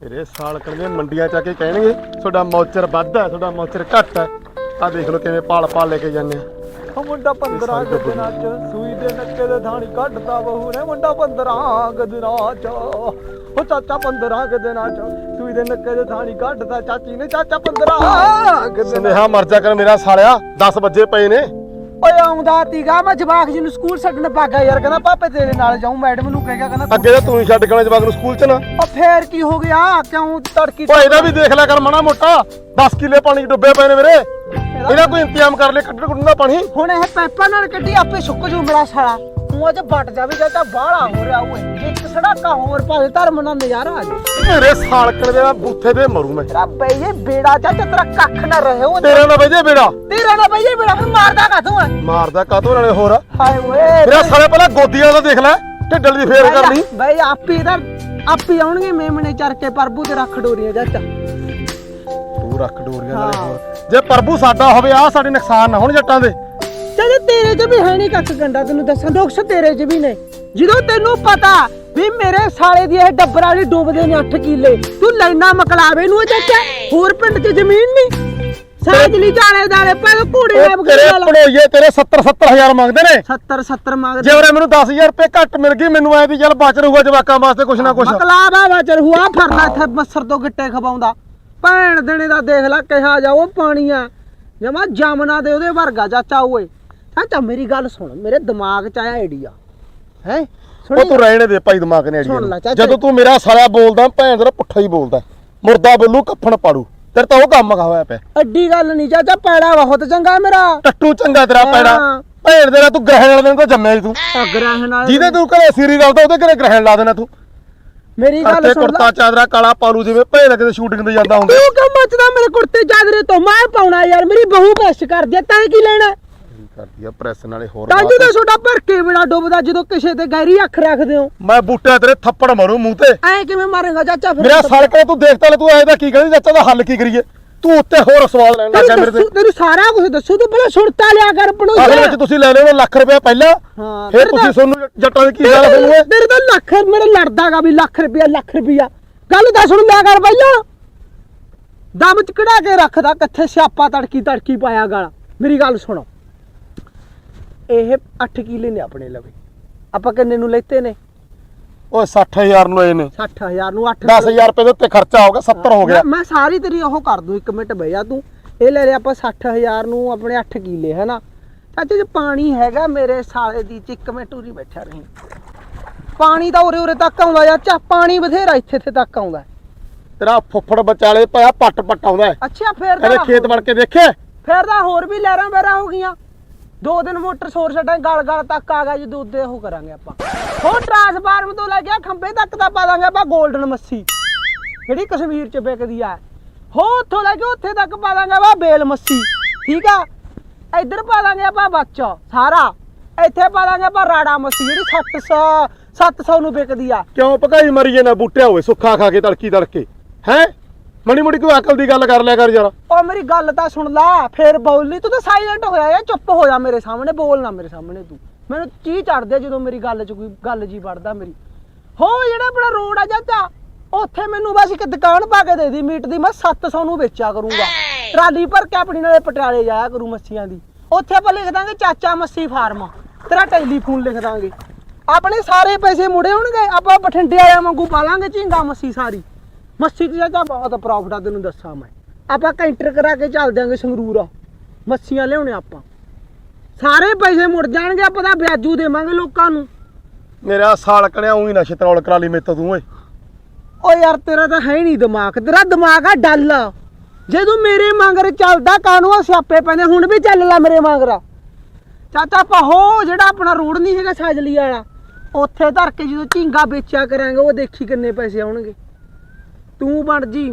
ਤੇਰੇ ਸਾਲ ਕਣਗੇ ਮੰਡੀਆਂ ਚ ਆ ਕੇ ਕਹਿਣਗੇ ਤੁਹਾਡਾ ਮੌਚਰ ਵੱਧ ਹੈ ਤੁਹਾਡਾ ਮੌਚਰ ਘੱਟ ਹੈ। ਆ ਦੇਖ ਲਓ ਕਿਵੇਂ ਪਾਲ ਪਾਲ ਲੈ ਕੇ ਜਾਂਦੇ ਆ। ਉਹ ਮੁੰਡਾ 15 ਗਦਨਾਂ ਚ ਸੂਈ ਦੇ ਨੱਕੇ ਦੇ ਥਾਣੀ ਕੱਢਦਾ ਬਹੂ ਨੇ। ਮੁੰਡਾ 15 ਗਦਨਾਂ ਚ ਉਹ ਚਾਚਾ 15 ਗਦਨਾਂ ਚ ਸੂਈ ਦੇ ਨੱਕੇ ਦੇ ਥਾਣੀ ਕੱਢਦਾ। ਚਾਚੀ ਨੇ ਚਾਚਾ 15 ਗਦਨਾਂ ਸੁਨੇਹਾ ਮਰ ਜਾ ਕਰ ਮੇਰਾ ਸਾਲਿਆ 10 ਵਜੇ ਪਏ ਨੇ। ਓਏ ਆਉਂਦਾ ਤੀਗਾ ਮੈਂ ਜਵਾਕ ਜੀ ਨੂੰ ਸਕੂਲ ਛੱਡਣ ਭਾਗਾ ਯਾਰ ਕਹਿੰਦਾ ਪਾਪੇ ਤੇਰੇ ਨਾਲ ਜਾਊਂ ਮੈਡਮ ਨੂੰ ਕਹਿ ਗਿਆ ਕਹਿੰਦਾ ਅੱਗੇ ਤਾਂ ਤੂੰ ਹੀ ਛੱਡ ਕੇ ਜਵਾਕ ਨੂੰ ਸਕੂਲ ਚ ਨਾ। ਉਹ ਫੇਰ ਕੀ ਹੋ ਗਿਆ? ਕਿਉਂ ਤੜਕੀ ਓਏ ਇਹਦਾ ਵੀ ਦੇਖ ਲਿਆ ਕਰ ਮਾੜਾ ਮੋਟਾ। 10 ਕਿੱਲੇ ਪਾਣੀ ਚ ਡੁੱਬੇ ਪਏ ਨੇ ਮੇਰੇ ਇਹਦਾ ਕੋਈ ਇੰਤਜ਼ਾਮ ਕਰ ਲੈ ਕੱਢਣ ਕੁੱਢਣ ਦਾ ਪਾਣੀ। ਹੁਣ ਇਹ ਪੈਪਾਂ ਨਾਲ ਕੱਢੀ ਆਪੇ ਸੁੱਕ ਜੂ ਮੇਰਾ ਸਾਲਾ। ਤੂੰ ਅੱਜ ਵੱਟ ਜਾਵੇ ਜਾਂ ਤਾਂ ਬਾਹਲਾ ਹੋ ਰਿਹਾ ਓਏ। ਇੱਕ ਸੜਾਕਾ ਹੋਰ ਭਾਵੇਂ ਧਰਮ ਨਾਲ ਨਜ਼ਾਰਾ ਆ ਮੇਰੇ ਸਾਲਕਣ ਦੇ ਮੈਂ ਬੂਥੇ ਤੇ ਮਰੂ ਮੈਂ। ਤੇਰਾ ਬਈਏ ਬੇੜਾ ਚਾਚਾ ਤੇਰਾ ਕੱਖ ਨਾ ਰਹੇ ਉਹ ਤੇਰੇ ਨਾਲ ਵਜੇ ਬੇੜਾ। ਤੇਰਾ ਨਾ ਬਈਏ ਬੇੜਾ ਫਿਰ ਮਾਰਦਾ ਕਾ ਤੂੰ ਮਾਰਦਾ ਕਾਤੋਂ ਨਾਲੇ ਹੋਰ? ਹਾਏ ਓਏ ਮੇਰਾ ਸਾਲੇ ਪਹਿਲਾਂ ਗੋਦੀਆਂ ਦਾ ਦੇਖ ਲੈ ਢਿੱਡਲ ਦੀ ਫੇਰ ਕਰ ਲਈ ਬਈ ਆਪੀ ਇਧਰ ਆਪੀ ਆਉਣਗੇ ਮੇਮਣੇ ਚਰ ਕੇ ਪ੍ਰਭੂ ਤੇ ਰੱਖ ਡੋਰੀਆਂ ਚਾਚਾ ਤੂੰ ਰੱਖ ਡੋਰੀਆਂ ਨਾਲੇ। ਹੋਰ। ਜੇ ਪ੍ਰਭੂ ਸਾਡਾ ਹੋਵੇ ਆ ਸਾਡੇ ਨੁਕਸਾਨ ਨਾ ਹੋਣ ਜੱਟਾਂ ਦੇ। ਚਾਚਾ ਤੇਰੇ 'ਚ ਵੀ ਹੈ ਨਹੀਂ ਕੱਖ ਗੰਡਾ ਤੈਨੂੰ ਦੱਸਾਂ ਦੁੱਖ ਤੇਰੇ 'ਚ ਵੀ ਨੇ। ਜਦੋਂ ਤੈਨੂੰ ਪਤਾ ਵੀ ਮੇਰੇ ਸਾਲੇ ਦੀ ਇਹ ਡੱਬਰ ਵਾਲੀ ਡੁੱਬਦੇ ਨੇ 8 ਕਿੱਲੇ ਤੂੰ ਲੈਣਾ ਮਕਲਾਵੇ ਨੂੰ ਆ ਚਾਚਾ ਹੋਰ ਪਿੰਡ 'ਚ ਜ਼ਮੀਨ ਨਹੀਂ ਸਾਜਲੀ ਜਾਣੇ ਦਾਲੇ ਪੈ ਘੋੜੇ ਉਹ ਨਾਲ ਤੇਰੇ ਬਗਲ ਪੜੋਈਏ ਤੇਰੇ 70 70000 ਮੰਗਦੇ ਨੇ। 70 70 ਮੰਗਦੇ। ਜੇ ਉਹਨੇ ਮੈਨੂੰ 10000 ਰੁਪਏ ਘੱਟ ਮਿਲ ਗਈ ਮੈਨੂੰ ਐ ਵੀ ਚੱਲ ਬਚ ਰਹੂਗਾ ਜਵਾਕਾਂ ਵਾਸਤੇ ਕੁਛ ਨਾ ਕੁਛ। ਮਕਲਾਵਾ ਵਾਚਰ ਹੁਆ ਫਰਨਾ ਇੱਥੇ ਮੱਸਰ ਤੋਂ ਗਿੱਟੇ ਖਵਾਉਂਦਾ। ਭੈਣ ਦੇਣੇ ਦਾ ਦੇਖ ਲੈ ਕਿਹਾ ਜਾਓ ਪਾਣੀਆਂ। ਜਮਾ ਜਾਮਨਾ ਦੇ ਉਹਦੇ ਵਰਗਾ ਚਾਚਾ ਓਏ। ਚਾਚਾ ਮੇਰੀ ਗੱਲ ਸੁਣ ਮੇਰੇ ਦਿਮਾਗ 'ਚ ਆਇਆ ਆਈਡੀਆ ਹੈ ਉਹ ਤੂੰ ਰਹਿਣੇ ਦੇ ਭਾਈ ਦਿਮਾਗ ਨੇ ਸੁਣ ਲੈ ਅੜੀਏ ਚਾਚਾ। ਜਦੋਂ ਤੂੰ ਮੇਰਾ ਸਾਲਿਆ ਬੋਲਦਾ ਭੈਣ ਤੇਰਾ ਪੁੱਠਾ ਹੀ ਬੋਲਦਾ। ਮੁਰਦਾ ਬੋਲੂ ਕੱਫਣ ਪਾੜੂ। ਤੇਰੇ ਤਾਂ ਉਹ ਕੰਮ ਹੋਇਆ ਪਿਆ। ਅੱਡੀ ਗੱਲ ਨਹੀਂ ਚਾਚਾ ਪੈੜਾ ਬਹੁਤ ਚੰਗਾ ਮੇਰਾ। ਟੱਟੂ ਚੰਗਾ ਤੇਰਾ ਪੈੜਾ। ਹਾਂ। ਭੈਣ ਤੇਰਾ ਤੂੰ ਗ੍ਰਹਿਣ ਵਾਲੇ ਦਿਨ ਤੋਂ ਜੰਮਿਆ ਸੀ ਤੂੰ। ਅਗਰਾਹ ਨਾਲ ਜਿਹਦੇ ਤੂੰ ਘਰੇ ਸੀਰੀ ਰਲਦਾ ਉਹਦੇ ਘਰੇ ਗ੍ਰਹਿਣ ਲਾ ਦੇਣਾ ਤੂੰ। ਮੇਰੀ ਗੱਲ ਤੇ ਸੁਣ ਕੁੜਤਾ ਚਾਦਰਾ ਕਾਲਾ ਪਾਲੂ ਜਿਵੇਂ ਭੈਣ ਕਿਤੇ ਸ਼ੂਟਿੰਗ ਤੇ ਜਾਂਦਾ ਹੁੰਦਾ। ਤੂੰ ਕਿਉਂ ਮੱਚਦਾ ਮੇਰੇ ਕੁੜਤੇ ਚਾਦਰੇ ਤੋਂ? ਮੈਂ ਪਾਉਣਾ ਯਾਰ ਮੇਰੀ ਬਹੂ ਬਸ ਕਰ ਦਿਆ ਤੈਂ ਕੀ ਲੈਣਾ? ਕਰਦੀ ਆ ਪ੍ਰੈਸ ਨਾਲੇ ਹੋਰ ਤਾਂ ਜਦੋਂ ਤੁਹਾਡਾ ਭਰ ਕੇ ਬੜਾ ਡੁੱਬਦਾ ਜਦੋਂ ਕਿਸੇ ਤੇ ਗੈਰੀ ਅੱਖ ਰੱਖਦੇ ਹੋ। ਮੈਂ ਬੂਟਿਆਂ ਤੇਰੇ ਥੱਪੜ ਮਾਰੂ ਮੂੰਹ ਤੇ। ਐ ਕਿਵੇਂ ਮਾਰੇਗਾ ਚਾਚਾ ਫਿਰ? ਮੇਰਾ ਸਾਲ ਕਰੇ ਤੂੰ ਦੇਖ ਤਾ ਲੈ ਤੂੰ ਐ ਦਾ ਕੀ ਕਹਿੰਦੀ ਚਾਚਾ ਦਾ ਹੱਲ ਕੀ ਕਰੀਏ? ਤੂੰ ਉੱਤੇ ਹੋਰ ਸਵਾਲ ਲੈਣ ਲੱਗ ਗਿਆ ਤੈਨੂੰ ਮੇਰੇ ਤੇ। ਦੱਸੂ- ਤੈਨੂੰ ਸਾਰਾ ਕੁਝ ਦੱਸੂ ਤੂੰ ਪਹਿਲਾਂ ਸੁਣਤਾ ਲਿਆ ਕਰ ਪਣੋ ਅਗਲੇ ਵਿੱਚ ਤੁਸੀਂ ਲੈ ਲਿਓ ਲੱਖ ਰੁਪਏ ਪਹਿਲਾਂ। ਹਾਂ, ਫਿਰ ਫਿਰ ਤੁਸੀਂ ਤਾਂ- ਤੁਹਾਨੂੰ ਜੱਟਾਂ ਦੀ ਕੀ ਗੱਲ ਹੋਣੀ ਹੈ ਤੇਰੇ ਤਾਂ ਲੱਖ ਮੇਰੇ ਲੜਦਾਗਾ ਵੀ ਲੱਖ ਰੁਪਿਆ ਲੱਖ ਰੁਪਿਆ ਗੱਲ ਤਾਂ ਸੁਣ ਲਿਆ ਕਰ ਪਹਿਲਾਂ। ਦਮ ਚ ਕਢਾ ਕੇ ਰੱਖਦਾ ਕਿੱਥੇ ਸਿਆਪਾ ਤੜਕੀ ਤੜਕੀ ਪਾਇਆ ਗਾਲ। ਮੇਰੀ ਗੱਲ ਸੁਣੋ। ਇਹ 8 ਕਿਲੇ ਨੇ ਆਪਣੇ ਲਵੇ। ਆਪਾਂ ਕਿੰਨੇ ਨੂੰ ਲੈਤੇ ਨੇ? ਓਏ 60000 ਨੂੰ ਆਏ ਨੇ। 60000 ਨੂੰ 8 10000 ਰੁਪਏ ਦੇ ਉੱਤੇ ਖਰਚਾ ਹੋ ਗਿਆ 70 ਹੋ ਗਿਆ। ਮੈਂ- ਸਾਰੀ ਤੇਰੀ ਉਹ ਕਰ ਦੂੰ ਇੱਕ ਮਿੰਟ ਬਹਿ ਜਾ ਤੂੰ। ਇਹ ਲੈ ਲਿਆ ਆਪਾਂ 60000 ਨੂੰ ਆਪਣੇ 8 ਕਿਲੇ ਹੈਨਾ ਚਾਚੇ ਜੇ ਪਾਣੀ ਹੈਗਾ ਮੇਰੇ ਸਾਲੇ ਦੀ ਚ ਇੱਕ ਮਿੰਟ ਉਰੀ ਬੈਠਾ ਰਹੀ। ਪਾਣੀ ਤਾਂ ਉਰੇ ਉਰੇ ਤੱਕ ਆਉਂਦਾ ਚਾਚਾ ਪਾਣੀ ਬਥੇਰਾ ਇੱਥੇ ਇੱਥੇ ਤੱਕ ਆਉਂਦਾ। ਤੇਰਾ ਫੁੱਫੜ ਵਿਚਾਲੇ ਪਿਆ ਪੱਟ ਪੱਟ ਆਉਂਦਾ। ਹੈ ਅੱਛਾ ਫੇਰ ਤਾਂ ਖੇਤ ਵੜ ਕੇ ਦੇਖੇ ਫੇਰ ਤਾਂ ਹੋਰ ਵੀ ਲਹਿਰਾਂ ਬਹਿਰਾਂ ਹੋ ਗਈਆਂ। ਦੋ ਦਿਨ ਮੋਟਰ ਸੋਰ ਛੱਡਾਂ, ਗਲ ਗਲ ਤੱਕ ਆ ਗਿਆ ਜਦੋਂ ਉੱਤੇ ਉਹ ਕਰਾਂਗੇ ਆਪਾਂ। ਹੋਰ ਟਰਾਂਸਫਾਰਮ ਤੋਂ ਲੈ ਕੇ ਖੰਬੇ ਤੱਕ ਦਾ ਪਾ ਦਾਂਗੇ ਆਪਾਂ 골ਡਨ ਮੱਸੀ। ਜਿਹੜੀ ਕਸ਼ਮੀਰ ਚ ਵਿਕਦੀ ਆ। ਹੋ ਉੱਥੋਂ ਲੈ ਕੇ ਉੱਥੇ ਤੱਕ ਪਾ ਦਾਂਗੇ ਆਪਾਂ, ਬੇਲ ਮੱਸੀ। ਠੀਕ ਆ? ਇੱਧਰ ਪਾ ਦਾਂਗੇ ਆਪਾਂ ਬੱਚਾ, ਸਾਰਾ। ਇੱਥੇ ਪਾ ਦਾਂਗੇ ਆਪਾਂ ਰਾੜਾ ਮੱਸੀ, ਜਿਹੜੀ 700 700 ਨੂੰ ਵਿਕਦੀ ਆ। ਕਿਉਂ ਭਕਾਈ ਮਰੀ ਜੇ ਬੂਟਿਆ ਹੋਵੇ, ਸੁੱਖਾ ਖਾ ਕੇ ਤੜਕੀ ਤੜਕੇ। ਹੈ? ਮਣੀ ਮਣੀ ਕੋਈ ਅਕਲ ਦੀ ਗੱਲ ਕਰ ਲਿਆ ਕਰ ਯਾਰ। ਉਹ ਮੇਰੀ ਗੱਲ ਤਾਂ ਸੁਣ ਲੈ ਫੇਰ ਬੋਲ ਨਹੀਂ ਤੂੰ ਤਾਂ ਸਾਇਲੈਂਟ ਹੋਇਆ ਯਾਰ ਚੁੱਪ ਹੋ ਜਾ ਮੇਰੇ ਸਾਹਮਣੇ ਬੋਲ ਨਾ ਮੇਰੇ ਸਾਹਮਣੇ ਤੂੰ। ਮੈਨੂੰ ਚੀ ਚੜਦੇ ਜਦੋਂ ਮੇਰੀ ਗੱਲ 'ਚ ਕੋਈ ਗੱਲ ਜੀ ਵੜਦਾ ਮੇਰੀ। ਹੋ ਜਿਹੜਾ ਆਪਣਾ ਰੋਡ ਆ ਚਾਚਾ ਉੱਥੇ ਮੈਨੂੰ ਬਸ ਇੱਕ ਦੁਕਾਨ ਪਾ ਕੇ ਦੇ ਦੀ ਮੀਟ ਦੀ ਮੈਂ 700 ਨੂੰ ਵੇਚਿਆ ਕਰੂੰਗਾ। ਟਰਾਲੀ ਭਰ ਕੇ ਆਪਣੀ ਨਾਲੇ ਪਟਿਆਲੇ ਜਾਇਆ ਕਰੂ ਮੱਛੀਆਂ ਦੀ। ਉੱਥੇ ਆਪਾਂ ਲਿਖ ਦਾਂਗੇ ਚਾਚਾ ਮੱਛੀ ਫਾਰਮ। ਤੇਰਾ ਟੈਲੀਫੋਨ ਲਿਖ ਦਾਂਗੇ। ਆਪਣੇ ਸਾਰੇ ਪੈਸੇ ਮੁੜੇ ਹੋਣਗੇ ਆਪਾਂ ਬਠਿੰਡੇ ਵਾਲਿਆਂ ਵਾਂਗੂ ਪਾ ਲਾਂਗੇ ਝੀਂਗਾ ਮੱਛੀ ਸਾਰੀ। ਮੱਛੀ ਦੀ ਚਾਚਾ ਬਹੁਤ ਪ੍ਰੋਫਿਟ ਆ ਤੈਨੂੰ ਦੱਸਾਂ ਮੈਂ। ਆਪਾਂ ਕੈਂਟਰ ਕਰਾ ਕੇ ਚੱਲ ਦਿਆਂਗੇ ਸੰਗਰੂਰ। ਮੱਛੀਆਂ ਲਿਆਉਣੇ ਆਪਾਂ। ਸਾਰੇ ਪੈਸੇ ਮੁੜ ਜਾਣਗੇ ਆਪਾਂ ਤਾਂ ਵਿਆਜੂ ਦੇਵਾਂਗੇ ਲੋਕਾਂ ਨੂੰ। ਮੇਰਾ ਸਾਲ ਕਣਿਆ ਉਹੀ ਨਾ ਛਤਰੌਲ ਕਰਾ ਲਈ ਮੇਤੋਂ ਤੂੰ ਓਏ। ਓ ਯਾਰ ਤੇਰਾ ਤਾਂ ਹੈ ਨਹੀਂ ਦਿਮਾਗ। ਤੇਰਾ ਦਿਮਾਗ ਆ ਡੱਲ। ਜੇ ਤੂੰ ਮੇਰੇ ਮੰਗਰ ਚੱਲਦਾ ਕਾਨੂੰ ਆ ਸਿਆਪੇ ਪੈਂਦੇ? ਹੁਣ ਵੀ ਚੱਲ ਲੈ ਮੇਰੇ ਮੰਗਰ ਚਾਚਾ ਪਹੋ ਜਿਹੜਾ ਆਪਣਾ ਰੋਡ ਨਹੀਂ ਹੈਗਾ ਸਾਜਲੀ ਵਾਲਾ। ਉੱਥੇ ਧਰ ਕੇ ਜਦੋਂ ਝੀਂਗਾ ਵੇਚਿਆ ਕਰਾਂਗੇ ਉਹ ਦੇਖੀ ਕਿੰਨੇ ਪੈਸੇ ਆਉਣਗੇ। ਤੂੰ ਬਣ ਜੀ।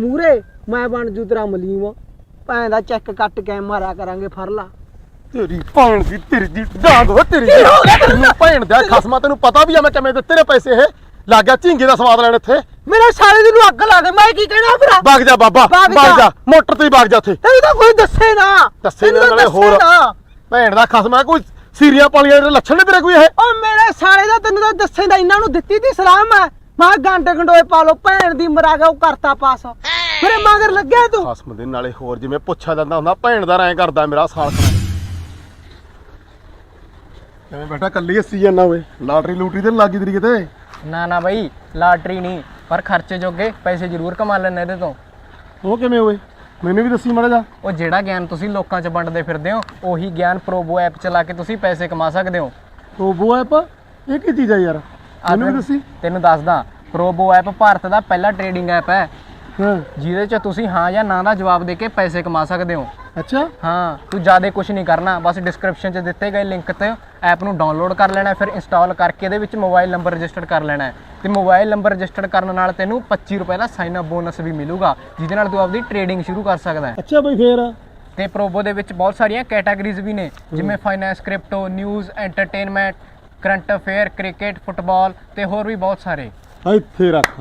ਮੂਰੇ ਮੈਂ ਬਣ ਜੂ ਤੇਰਾ ਮਲੀਮ। ਭੈਣ ਦਾ ਚੈੱਕ ਕੱਟ ਕੇ ਮਾਰਿਆ ਕਰਾਂਗੇ ਫੜ ਲਾ ਤੇਰੀ ਭੈਣ ਦੀ ਤੇਰੀ ਦੀ ਡਾਂਗ ਹੋ ਤੇਰੀ ਗਿਆ ਤੈਨੂੰ? ਭੈਣ ਦਾ ਖਸਮਾ ਤੈਨੂੰ ਪਤਾ ਵੀ ਆ ਮੈਂ ਕਿਵੇਂ ਦਿੱਤੇ ਨੇ ਪੈਸੇ ਇਹ। ਲੱਗ ਗਿਆ ਝਿੰਗੇ ਦਾ ਸਵਾਦ ਲੈਣ ਇੱਥੇ। ਮੇਰੇ ਸਾਰੇ ਦਿਨ ਨੂੰ ਅੱਗ ਲਾ ਦੇ ਮੈਂ ਕੀ ਕਹਿਣਾ ਭਰਾ? ਵਗ ਜਾ ਬਾਬਾ ਵਗ ਵਗ ਜਾ। ਮੋਟਰ ਤੇ ਹੀ ਵਗ ਜਾ ਉੱਥੇ ਤੈਨੂੰ ਤਾਂ ਕੋਈ ਦੱਸੇ ਨਾ। ਦੱਸੇ ਨਾ ਤੈਨੂੰ ਤਾਂ ਨਾਲੇ ਦੱਸੇ ਹੋਰ ਨਾ। ਭੈਣ ਦਾ ਖਸਮਾ ਕੋਈ ਸੀਰੀਆਂ ਪਾਲੀਆਂ ਦੇ ਲੱਛਣ ਨੇ ਤੇਰੇ ਕੋਈ ਇਹ? ਉਹ ਮੇਰੇ ਸਾਲੇ ਦਾ ਤੈਨੂੰ ਤਾਂ ਦੱਸੇ ਦਾ ਇਹਨਾਂ ਨੂੰ ਦਿੱਤੀ ਤੀ ਸਲਾਮ ਹੈ ਮੈਂ ਗਾਂਡੇ ਗੰਡੋਏ ਪਾ ਲੋ ਭੈਣ ਦੀ ਮਰਾ ਗਿਆ ਉਹ ਕਰਤਾ ਪਾਸ। ਮੇਰੇ ਮਗਰ ਲੱਗਿਆ ਤੂੰ? ਖਸਮ ਦੇ ਨਾਲੇ ਹੋਰ ਜਿਵੇਂ ਪੁੱਛਿਆ ਜਾਂਦਾ ਹੁੰਦਾ ਭੈਣ ਦਾ ਐਂ ਕਰਦਾ ਮੇਰਾ ਸਾਲਕਣਾ ਕਿਵੇਂ ਬੈਠਾ ਕੱਲੀ ਹੱਸੀ ਜਾਂਦਾ ਓਏ? ਲਾਟਰੀ ਲੂਟਰੀ ਤੇ ਲੱਗੀ ਤੇਰੀ ਕਿਤੇ? ਨਾ ਨਾ ਬਈ ਲਾਟਰੀ ਨਹੀਂ ਪਰ ਖਰਚੇ ਜੋਗੇ ਪੈਸੇ ਜ਼ਰੂਰ ਕਮਾ ਲੈਣੇ ਇਹਦੇ ਤੋਂ। ਉਹ ਕਿਵੇਂ ਓਏ? ਮੈਨੂੰ ਵੀ ਦੱਸੀ ਮਾੜਾ ਜਾ। ਉਹ ਜਿਹੜਾ ਗਿਆਨ ਤੁਸੀਂ ਲੋਕਾਂ 'ਚ ਵੰਡਦੇ ਫਿਰਦੇ ਹੋ ਉਹੀ ਗਿਆਨ ਪ੍ਰੋਬੋ ਐਪ ਚਲਾ ਕੇ ਤੁਸੀਂ ਪੈਸੇ ਕਮਾ ਸਕਦੇ ਹੋ। Robo app? ਇਹ ਕੀ ਚੀਜ਼ ਆ ਯਾਰ? ਮੈਨੂੰ ਵੀ ਦੱਸੀ। ਤੈਨੂੰ ਦੱਸਦਾ ਪ੍ਰੋਬੋ ਐਪ ਭਾਰਤ ਦਾ ਪਹਿਲਾ ਟ੍ਰੇਡਿੰਗ ਐਪ ਹੈ। ਹਾਂ। ਜਿਹਦੇ 'ਚ ਤੁਸੀਂ ਹਾਂ ਜਾਂ ਨਾ ਦਾ ਜਵਾਬ ਦੇ ਕੇ ਪੈਸੇ ਕਮਾ ਸਕਦੇ ਹੋ। ਅੱਛਾ। ਹਾਂ ਤੂੰ ਜ਼ਿਆਦਾ ਕੁਝ ਨਹੀਂ ਕਰਨਾ ਬਸ ਡਿਸਕ੍ਰਿਪਸ਼ਨ 'ਚ ਦਿੱਤੇ ਗਏ ਲਿੰਕ ਤੇ ਐਪ ਨੂੰ ਡਾਊਨਲੋਡ ਕਰ ਲੈਣਾ ਫਿਰ ਇੰਸਟਾਲ ਕਰਕੇ ਇਹਦੇ ਵਿੱਚ ਮੋਬਾਈਲ ਨੰਬਰ ਰਜਿਸਟਰ ਕਰ ਲੈਣਾ ਹੈ। ਤੇ ਮੋਬਾਈਲ ਨੰਬਰ ਰਜਿਸਟਰ ਕਰਨ ਨਾਲ ਤੈਨੂੰ 25 ਰੁਪਏ ਦਾ ਸਾਈਨ ਅਪ ਬੋਨਸ ਵੀ ਮਿਲੂਗਾ ਜਿਹਦੇ ਨਾਲ ਤੂੰ ਆਪਦੀ ਟ੍ਰੇਡਿੰਗ ਸ਼ੁਰੂ ਕਰ ਸਕਦਾ ਹੈ। ਅੱਛਾ ਬਈ ਫੇਰ। ਤੇ ਪ੍ਰੋਬੋ ਦੇ ਵਿੱਚ ਬਹੁਤ ਸਾਰੀਆਂ ਕੈਟਾਗਰੀਜ਼ ਵੀ ਨੇ ਜਿਵੇਂ finance crypto news entertainment current affair cricket football ਤੇ ਹੋਰ ਵੀ ਬਹੁਤ ਸਾਰੇ। ਇੱਥੇ ਰੱਖ।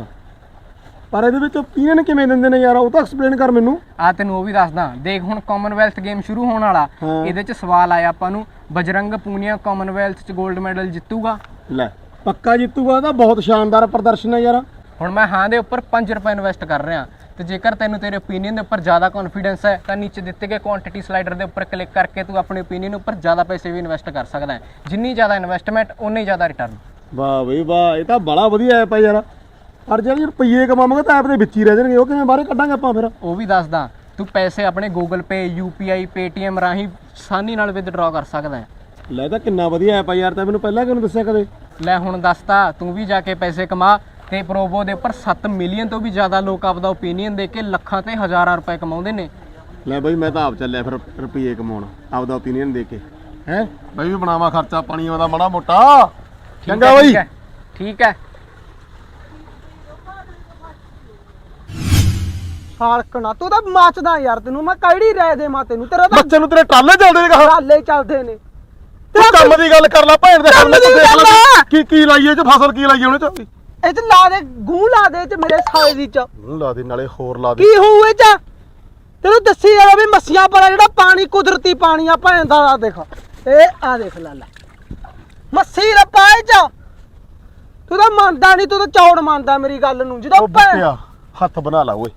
ਪਰ ਇਹਦੇ ਵਿੱਚ ਓਪੀਨੀਅਨ ਕਿਵੇਂ ਦਿੰਦੇ ਨੇ ਯਾਰ? ਉਹ ਤਾਂ ਐਕਸਪਲੇਨ ਕਰ ਮੈਨੂੰ। ਆ ਤੈਨੂੰ ਉਹ ਵੀ ਦੱਸਦਾ। ਦੇਖ ਹੁਣ ਕਾਮਨਵੈਲਥ ਗੇਮ ਸ਼ੁਰੂ ਹੋਣ ਵਾਲਾ। ਹਾਂ। ਇਹਦੇ ਚ ਸਵਾਲ ਆਇਆ ਆਪਾਂ ਨੂੰ ਬਜਰੰਗ ਪੂਨੀਆ ਕਾਮਨਵੈਲਥ ਚ 골ਡ ਮੈਡਲ ਜਿੱਤੂਗਾ? ਲੈ ਪੱਕਾ ਜਿੱਤੂਗਾ ਤਾਂ ਬਹੁਤ ਸ਼ਾਨਦਾਰ ਪ੍ਰਦਰਸ਼ਨ ਹੈ ਯਾਰ। ਹੁਣ ਮੈਂ ਹਾਂ ਦੇ ਉੱਪਰ 5 ਰੁਪਏ ਇਨਵੈਸਟ ਕਰ ਰਿਹਾ। ਤੇ ਜੇਕਰ ਤੈਨੂੰ ਤੇਰੇ ਓਪੀਨੀਅਨ ਦੇ ਉੱਪਰ ਜ਼ਿਆਦਾ ਕੌਨਫੀਡੈਂਸ ਹੈ ਤਾਂ ਨੀਚੇ ਦਿੱਤੇ ਗਏ ਕੁਆਂਟੀਟੀ ਸਲਾਈਡਰ ਦੇ ਉੱਪਰ ਕਲਿੱਕ ਕਰਕੇ ਤੂੰ ਆਪਣੇ ਓਪੀਨੀਅਨ ਉੱਪਰ ਜ਼ਿਆਦਾ ਪੈਸੇ ਵੀ ਇਨਵੈਸਟ ਕਰ ਸਕਦਾ ਹੈ। ਜਿੰਨੀ ਜ਼ਿਆਦਾ ਇਨਵੈਸਟਮੈਂਟ ਉਨੀ ਜ਼ਿਆਦਾ ਰਿਟਰਨ ਵਾਹ ਬਈ ਵਾਹ ਇਹ ਤਾਂ ਬੜਾ ਵਧੀਆ ਐਪ ਹੈ ਯਾਰ। ਪਰ ਜਿਹੜੇ ਰੁਪਈਏ ਕਮਾਵਾਂਗੇ ਤਾਂ ਐਪ ਦੇ ਵਿੱਚ ਹੀ ਰਹਿ ਜਾਣਗੇ ਉਹ ਕਿਵੇਂ ਬਾਹਰੇ ਕੱਢਾਂਗੇ ਆਪਾਂ ਫਿਰ? ਉਹ ਵੀ ਦੱਸਦਾ ਤੂੰ ਪੈਸੇ ਆਪਣੇ Google Pay UPI Paytm ਰਾਹੀਂ ਆਸਾਨੀ ਨਾਲ ਵਿਦਡਰਾ ਕਰ ਸਕਦਾ ਹੈ। ਲੈ ਤਾਂ ਕਿੰਨਾ ਵਧੀਆ ਐਪ ਆ ਯਾਰ ਤਾਂ ਮੈਨੂੰ ਪਹਿਲਾਂ ਕਿਉਂ ਨੀ ਦੱਸਿਆ ਕਦੇ? ਲੈ ਹੁਣ ਦੱਸਤਾ ਤੂੰ ਵੀ ਜਾ ਕੇ ਪੈਸੇ ਕਮਾ ਤੇ ਪ੍ਰੋਬੋ ਦੇ ਉੱਪਰ 7 ਮਿਲੀਅਨ ਤੋਂ ਵੀ ਜ਼ਿਆਦਾ ਲੋਕ ਆਪਦਾ ਓਪੀਨੀਅਨ ਦੇ ਕੇ ਲੱਖਾਂ ਤੇ ਹਜ਼ਾਰਾਂ ਰੁਪਏ ਕਮਾਉਂਦੇ ਨੇ। ਲੈ ਬਈ ਮੈਂ ਤਾਂ ਆਪ ਚੱਲਿਆ ਫਿਰ ਰੁਪਈਏ ਕਮਾਉਣ ਆਪਦਾ ਓਪੀਨੀਅਨ ਦੇ ਕੇ। ਹੈ? ਬਈ ਵੀ ਬਣਾਵਾ ਖਰਚਾ ਪਾਣੀ ਉਹਦਾ ਮਾੜਾ ਮੋਟਾ। ਠੀਕ ਚੰਗਾ ਹੈ, ਬਈ। ਠੀਕ ਹੈ, ਠੀਕ ਹੈ। ਸਾਲਕਣਾ ਤੂੰ ਤਾਂ ਮੱਚਦਾ ਯਾਰ ਤੈਨੂੰ ਮੈਂ ਕਿਹੜੀ ਰਹਿ ਦੇ ਮਾ ਤੈਨੂੰ? ਤੇਰਾ ਤਾਂ ਬੱਚੇ ਨੂੰ ਤੇਰੇ ਟਾਲੇ ਚੱਲਦੇ ਨੇ ਕਹਾ। ਹਾਲੇ ਚੱਲਦੇ ਨੇ। ਤੂੰ ਕੰਮ ਦੀ ਗੱਲ ਕਰ ਲੈ ਭੈਣ ਦੇ ਕੰਮ ਦੀ ਦੇਖ ਗੱਲ ਲੈ ਆ। ਕੀ ਕੀ ਲਾਈਏ ਚ ਫਸਲ ਕੀ ਲਾਈਏ ਉਹਨੇ ਚ? ਇਹ ਤੇ ਲਾ ਦੇ ਗੂੰ ਲਾ ਦੇ ਤੇ ਮੇਰੇ ਸਾਲੇ ਦੀ ਚ। ਮੂੰਹ ਲਾ ਦੇ ਨਾਲੇ ਹੋਰ ਲਾ ਦੇ। ਕੀ ਹੋਊ ਇਹ ਚ? ਤੈਨੂੰ ਦੱਸੀ ਯਾਰ ਵੀ ਮੱਸੀਆਂ ਪਰ ਜਿਹੜਾ ਪਾਣੀ ਕੁਦਰਤੀ ਪਾਣੀ ਆ ਭੈਣ ਦਾ ਆ ਦੇਖ। ਇਹ ਆ ਦੇਖ ਲੈ ਲੈ। ਮੱਸੀ ਰੱਪਾ ਇਹ ਚ। ਤੂੰ ਤਾਂ ਮੰਨਦਾ ਨਹੀਂ ਤੂੰ ਤਾਂ ਚੌੜ ਮੰਨਦਾ ਮੇਰੀ ਗੱਲ ਨੂੰ। ਜਦੋਂ ਉਹ ਭੈਣ ਹੱਥ ਬਣਾ ਲਾ ਓਏ।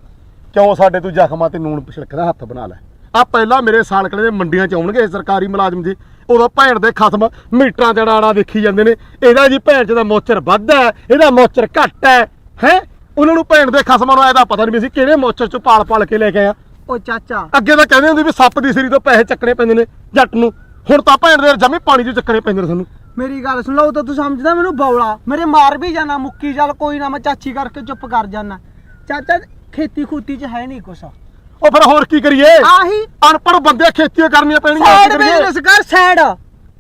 ਕਿਉਂ ਸਾਡੇ ਤੂੰ ਜ਼ਖਮਾਂ ਤੇ ਨੂਣ ਛਿੜਕਦਾ ਹੱਥ ਬਣਾ ਲੈ। ਆ ਪਹਿਲਾਂ ਮੇਰੇ ਸਾਲਕਲੇ ਦੇ ਮੰਡੀਆਂ ਚ ਆਉਣਗੇ ਸਰਕਾਰੀ ਮੁਲਾਜ਼ਮ ਜੀ। ਉਦੋਂ ਭੈਣ ਦੇ ਖਸਮ ਮੀਟਰਾਂ ਤੇ ਆੜਾ ਦੇਖੀ ਜਾਂਦੇ ਨੇ। ਇਹਦਾ ਜੀ ਭੈਣ ਚ ਦਾ ਮੋਚਰ ਵੱਧ ਹੈ ਇਹਦਾ ਮੋਚਰ ਘੱਟ ਹੈ ਹੈ? ਉਹਨਾਂ ਨੂੰ ਭੈਣ ਦੇ ਖਸਮਾਂ ਨੂੰ ਇਹਦਾ ਪਤਾ ਨਹੀਂ ਵੀ ਅਸੀਂ ਕਿਹੜੇ ਮੋਚਰ ਚੋਂ ਪਾਲ ਪਾਲ ਕੇ ਲੈ ਕੇ ਆ ਉਹ ਚਾਚਾ। ਅੱਗੇ ਤਾਂ ਕਹਿੰਦੇ ਹੁੰਦੇ ਵੀ ਸੱਪ ਦੀ ਸਿਰੀ ਤੋਂ ਪੈਸੇ ਚੱਕਣੇ ਪੈਂਦੇ ਨੇ ਜੱਟ ਨੂੰ। ਹੁਣ ਤਾਂ ਭੈਣ ਦੇ ਜਮੀ ਪਾਣੀ ਚੋਂ ਚੱਕਣੇ ਪੈਂਦੇ ਨੇ ਸਾਨੂੰ। ਮੇਰੀ ਗੱਲ ਸੁਣ ਲਓ ਤਾਂ ਤੂੰ ਸਮਝਦਾ ਮੈਨੂੰ ਬੌਲਾ। ਮੇਰੇ ਮਾਰ ਵੀ ਜਾਣਾ ਮੁੱਕੀ ਚੱਲ ਕੋਈ ਨਾ ਮੈਂ ਚਾਚੀ ਕਰਕੇ ਚੁੱਪ ਕਰ ਜਾਣਾ ਚਾਚਾ ਖੇਤੀ ਖੂਤੀ ਚ ਹੈ ਨਹੀਂ ਕੁਛ। ਉਹ ਫਿਰ ਹੋਰ ਕੀ ਕਰੀਏ? ਆਹੀ ਅਨਪੜ੍ਹ ਬੰਦੇ ਖੇਤੀਆਂ ਕਰਨੀਆਂ ਪੈਣਗੀਆਂ ਸਾਈਡ? ਬਿਜ਼ਨਸ ਕਰ ਸਾਈਡ।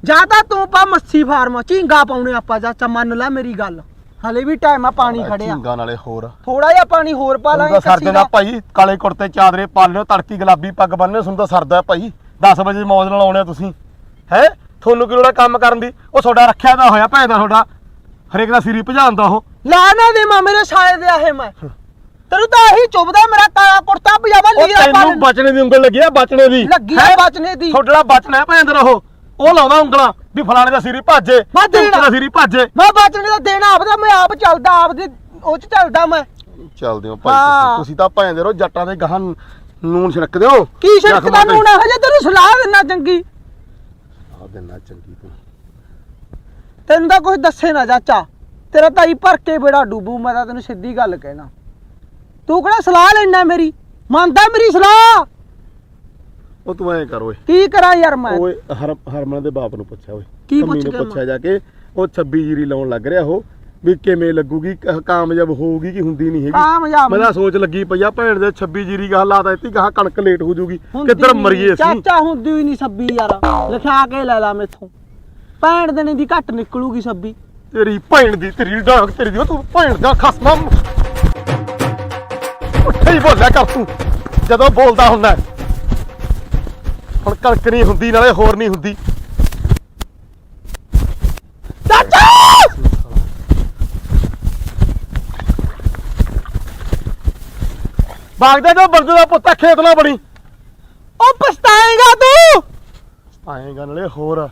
ਜਾਂ ਤਾਂ ਤੂੰ ਪਾ ਮੱਛੀ ਫਾਰਮ ਝੀਂਗਾ ਪਾਉਣੇ ਆਪਾਂ ਚਾਚਾ ਮੰਨ ਲੈ ਮੇਰੀ ਗੱਲ। ਹਲੇ ਵੀ ਟਾਈਮ ਆ ਪਾਣੀ ਖੜਿਆ। ਝੀਂਗਾਂ ਨਾਲੇ ਹੋਰ। ਥੋੜਾ ਜਿਹਾ ਪਾਣੀ ਹੋਰ ਪਾ ਲਾਂਗੇ ਸਰਦੇ ਦਾ। ਭਾਈ ਕਾਲੇ ਕੁੜਤੇ ਚਾਦਰੇ ਪਾ ਲਿਓ ਤੜਕੀ ਗੁਲਾਬੀ ਪੱਗ ਬੰਨ੍ਹੋ ਸੁਣਦਾ ਸਰਦਾ ਭਾਈ। 10 ਵਜੇ ਮੌਜ ਨਾਲ ਆਉਣੇ ਆ ਤੁਸੀਂ। ਹੈ? ਤੁਹਾਨੂੰ ਕੀ ਲੋੜ ਕੰਮ ਕਰਨ ਦੀ? ਉਹ ਤੁਹਾਡਾ ਰੱਖਿਆ ਦਾ ਹੋਇਆ ਭੈਣ ਦਾ ਤੁਹਾਡਾ। ਹਰੇਕ ਦਾ ਸਿਰੀ ਭਜਾਉਂਦਾ ਉਹ। ਲਾ ਨਾ ਦੇ ਮਾ ਮੇਰੇ ਸਾਏ ਦੇ ਆਹੇ ਮੈਂ। ਤੈਨੂੰ ਤਾਂ ਇਹੀ ਚੁੱਭਦਾ ਮੇਰਾ ਕਾਲਾ ਕੁੜਤਾ ਪਜਾਮਾ ਲੀੜਾ ਪਾ ਤੈਨੂੰ ਬਚਣੇ ਦੀ ਉਂਗਲ ਲੱਗੀ ਆ ਬਚਣੇ ਦੀ। ਲੱਗੀ ਆ ਹੈਂ? ਬਚਨੇ ਦੀ। ਤੁਹਾਡਾ ਬਚਣਾ ਹੈ ਭੈਣ ਦਾ ਉਹ। ਉਹ ਲਾਉਂਦਾ ਉਂਗਲਾਂ ਵੀ ਫਲਾਣੇ ਦਾ ਸਿਰੀ ਭਾਜੇ ਦਾ ਸਿਰੀ ਭਾਜੇ। ਮੈਂ ਬਚਨੇ ਦਾ ਦੇਣਾ ਆਪਦਾ ਮੈਂ ਆਪ ਚੱਲਦਾ ਆਪਦੇ ਉਹ ਚ ਚੱਲਦਾ ਮੈਂ। ਚੱਲਦੇ ਹੋ ਭਾਈ ਤੁਸੀਂ। ਤਾਂ ਭੈਣ ਦੇ ਰੋ ਜੱਟਾਂ ਦੇ ਗਾਹਾਂ ਨੂਨ ਛਿੜਕਦੇ ਹੋ। ਕੀ ਸ਼ਰਕਦਾ ਨੂੰ ਨਾ ਹਜੇ ਤੈਨੂੰ ਸਲਾਹ ਦਿੰਨਾ ਚੰਗੀ ਦਿਨਾ ਚੰਗੀ ਤੂੰ ਤੈਨੂੰ ਤਾਂ ਕੁਝ ਦੱਸੇ ਨਾ ਚਾਚਾ। ਤੇਰਾ ਤਾਂ ਹੀ ਭਰ ਕੇ ਬੇੜਾ ਡੂਬੂ ਮੈਂ ਤਾਂ ਤੈਨੂੰ ਸਿੱਧੀ ਗੱਲ ਕਹਿਣਾ। ਤੂੰ ਕਿਹੜਾ ਸਲਾਹ ਲੈਣਾ ਮੇਰੀ? ਮੰਨਦਾ ਮੇਰੀ ਸਲਾਹ? ਉਹ ਤੂੰ ਐਂ ਕਰ ਓਏ। ਕੀ ਕਰਾਂ ਯਾਰ ਮੈਂ? ਓਏ ਹਰ ਹਰਮਨ ਦੇ ਬਾਪ ਨੂੰ ਪੁੱਛਿਆ ਓਏ। ਕੀ ਕੰਮੀ ਪੁੱਛ ਨੂੰ ਕੇ ਪੁੱਛਿਆ ਜਾ ਕੇ ਉਹ 26 ਜੀਰੀ ਲਾਉਣ ਲੱਗ ਰਿਹਾ ਉਹ। ਵੀ ਕਿਵੇਂ ਲੱਗੂਗੀ ਕ- ਕਾਮਯਾਬ ਹੋਊਗੀ ਕਿ ਹੁੰਦੀ ਨਹੀਂ ਹੈਗੀ? ਕਾਮਯਾਬ ਮੈਂ ਤਾਂ ਸੋਚ ਲੱਗੀ ਪਈ ਆ ਭੈਣ ਦੇ 26 ਜੀਰੀ ਗਾਹ ਲਾਤਾ ਇੱਤੀ ਗਾਹ ਕਣਕ ਲੇਟ ਹੋ ਜੂਗੀ। ਹੁੰਦੀ ਕਿੱਧਰ ਨੀ, ਮਰੀਏ ਅਸੀਂ? ਚਾਚਾ ਹੁੰਦੀ ਹੀ ਨਹੀਂ ਸੱਬੀ ਯਾਰ ਲਿਖਾ ਕੇ ਲੈ ਲਾ ਮੈਥੋਂ। ਭੈਣ ਦੇਣੇ ਦੀ ਘੱਟ ਨਿਕਲੂਗੀ ਸੱਬੀ ਤੇਰੀ ਭੈਣ ਦੀ ਤੇਰੀ ਡਾਂਗ ਤੇਰੀ ਦੀ ਉਹ ਤੂੰ ਭੈਣ ਦਾ ਖਸਮਾ। ਉੱਠੇ ਹੀ ਬੋਲਿਆ ਕਰ ਤੂੰ ਜਦੋਂ ਬੋਲਦਾ ਹੁੰਦਾ। ਹੈ। ਹੁਣ ਕਣਕ ਨਹੀਂ ਹੁੰਦੀ ਨਾਲੇ ਹੋਰ ਨਹੀਂ ਹੁੰਦੀ ਚਾਚਾ ਬਾਗਦਾ ਜੋ ਬੰਦੇ ਦਾ ਪੁੱਤਾ ਖੇਤ ਨਾ ਬਣੀ ਉਹ ਪਛਤਾਏਗਾ ਤੂੰ ਆਏਗਾ ਨਾਲੇ ਹੋਰ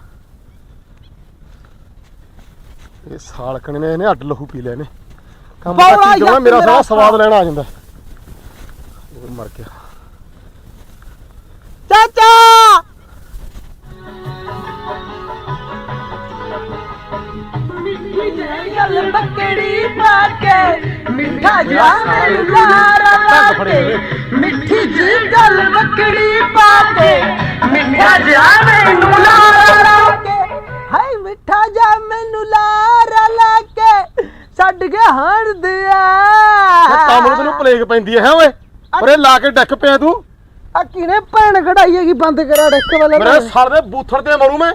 ਇਹ ਸਾਲਕਣ ਨੇ ਇਹਨੇ ਅੱਡ ਲਹੂ ਪੀ ਲਿਆ ਨੇ ਕੰਮ ਤਾਂ ਕੀ ਯਾਰ ਮੇਰਾ ਸਾਰਾ ਮੇਰਾ ਸਵਾਦ ਲੈਣ ਆ ਜਾਂਦਾ ਉਹ ਮਰ ਗਿਆ ਚਾਚਾ ਚੱਲ ਬੱਕੜੀ ਪਾ ਕੇ ਮਿੱਠਾ ਜਿਹਾ ਲਾਰਾ ਲਾ ਕੇ ਮਿੱਠੀ ਜੀ ਗੱਲ ਬੱਕੜੀ ਪਾ ਕੇ ਮਿੱਠਾ ਜਿਹਾ ਮੈਨੂੰ ਲਾਰਾ ਲਾ ਕੇ ਹਾਏ ਮਿੱਠਾ ਜਿਹਾ ਮੈਨੂੰ ਲਾਰਾ ਲਾ ਕੇ ਛੱਡ ਕੇ ਹਣ ਦਿਆ। ਨੂੰ ਤੈਨੂੰ ਪਲੇਗ ਪੈਂਦੀ ਹੈ ਓਏ? ਪਰੇ ਲਾ ਕੇ ਡੱਕ ਪਿਆ ਤੂੰ। ਆ ਕਿਨੇ ਭੈਣ ਕਢਾਈ ਹੈਗੀ ਬੰਦ ਕਰਾ ਡੱਕ ਵਾਲਾ ਮੇਰੇ ਸਰ ਦੇ ਬੂਥੜ ਤੇ ਮਰੂ ਮੈਂ।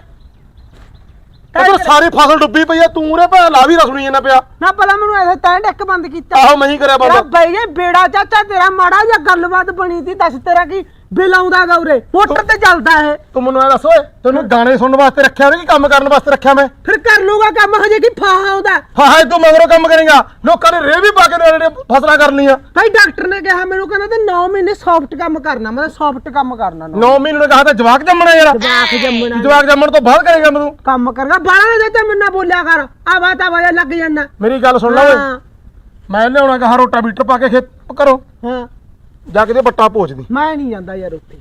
ਉਹ ਸਾਰੀ ਫਸਲ ਡੁੱਬੀ ਪਈ ਆ ਤੂੰ ਰੇ ਭੈ ਲਾ ਵੀ ਰਸਣੀ ਜਾਂਦਾ ਪਿਆ। ਨਾ ਪਹਿਲਾਂ ਮੈਨੂੰ ਐਸੇ ਤੈਂ ਡੱਕ ਬੰਦ ਕੀਤਾ। ਆਹੋ ਮੈਂ ਹੀ ਕਰਿਆ ਤੇਰਾ ਬੰਦ ਬਈ ਇਹ ਬੇੜਾ ਚਾਚਾ ਤੇਰਾ ਮਾੜਾ ਜਿਹਾ ਗੱਲਬਾਤ ਬਣੀ ਸੀ ਦੱਸ ਤੇਰਾ ਕੀ ਬਿੱਲ ਆਉਂਦਾ ਗੌਰੇ ਮੋਟਰ ਤੇ ਚੱਲਦਾ ਇਹ। ਤੂੰ ਮੈਨੂੰ ਐ ਦੱਸ ਓਏ ਤੈਨੂੰ ਗਾਣੇ ਸੁਣਨ ਵਾਸਤੇ ਰੱਖਿਆ ਨੇ ਕਿ ਕੰਮ ਕਰਨ ਵਾਸਤੇ ਰੱਖਿਆ ਮੈਂ? ਫਿਰ ਕਰ ਲੂਗਾ ਕੰਮ ਹਜੇ ਕੀ ਫਾਹਾ ਆਉਂਦਾ। ਹਾਂ ਹਾਂ ਤੂੰ ਮਗਰੋਂ ਕੰਮ ਕਰੇਗਾ। ਲੋਕਾਂ ਨੇ ਰੇ ਵੀ ਪਾ ਕੇ ਨੇ ਫਸਲਾਂ ਕਰ ਲਈਆਂ। ਭਾਈ ਡਾਕਟਰ ਨੇ ਕਿਹਾ ਮੈਨੂੰ ਕਹਿੰਦਾ ਤੇ 9 ਮਹੀਨੇ ਸੌਫਟ ਕੰਮ ਕਰਨਾ ਮੈਂ ਸੌਫਟ ਕੰਮ ਕਰਨਾ ਨਾ 9 ਮਹੀਨੇ ਨੂੰ ਕਹਾ ਤਾਂ ਜਵਾਕ ਜੰਮਣਾ ਯਾਰ। ਜਵਾਕ ਜੰਮਣਾ ਜਵਾਕ ਜੰਮਣ ਤੋਂ ਬਾਅਦ ਕਰੇਗਾ ਮੈਂ ਤੂੰ। ਕੰਮ ਕਰਨਾ ਬਾਲਾ ਦੇ ਤੇ ਮੈਨੂੰ ਬੋਲਿਆ ਕਰ ਆ ਬਾਤ ਆ ਲੱਗ ਜਾਣਾ ਮੇਰੀ ਗੱਲ ਸੁਣ ਲੈ ਓਏ। ਹਾਂ। ਮੈਂ ਲਿਆਉਣਾ ਕਹਾ ਰੋਟਾ ਬੀਟਰ ਪਾ ਕੇ ਖੇਤ ਕਰੋ ਹਾਂ। ਜਾ ਕੇ ਤੇ ਬੱਟਾ ਪੋਚਦੀ ਮੈਂ ਨਹੀਂ ਜਾਂਦਾ ਯਾਰ ਉੱਥੇ।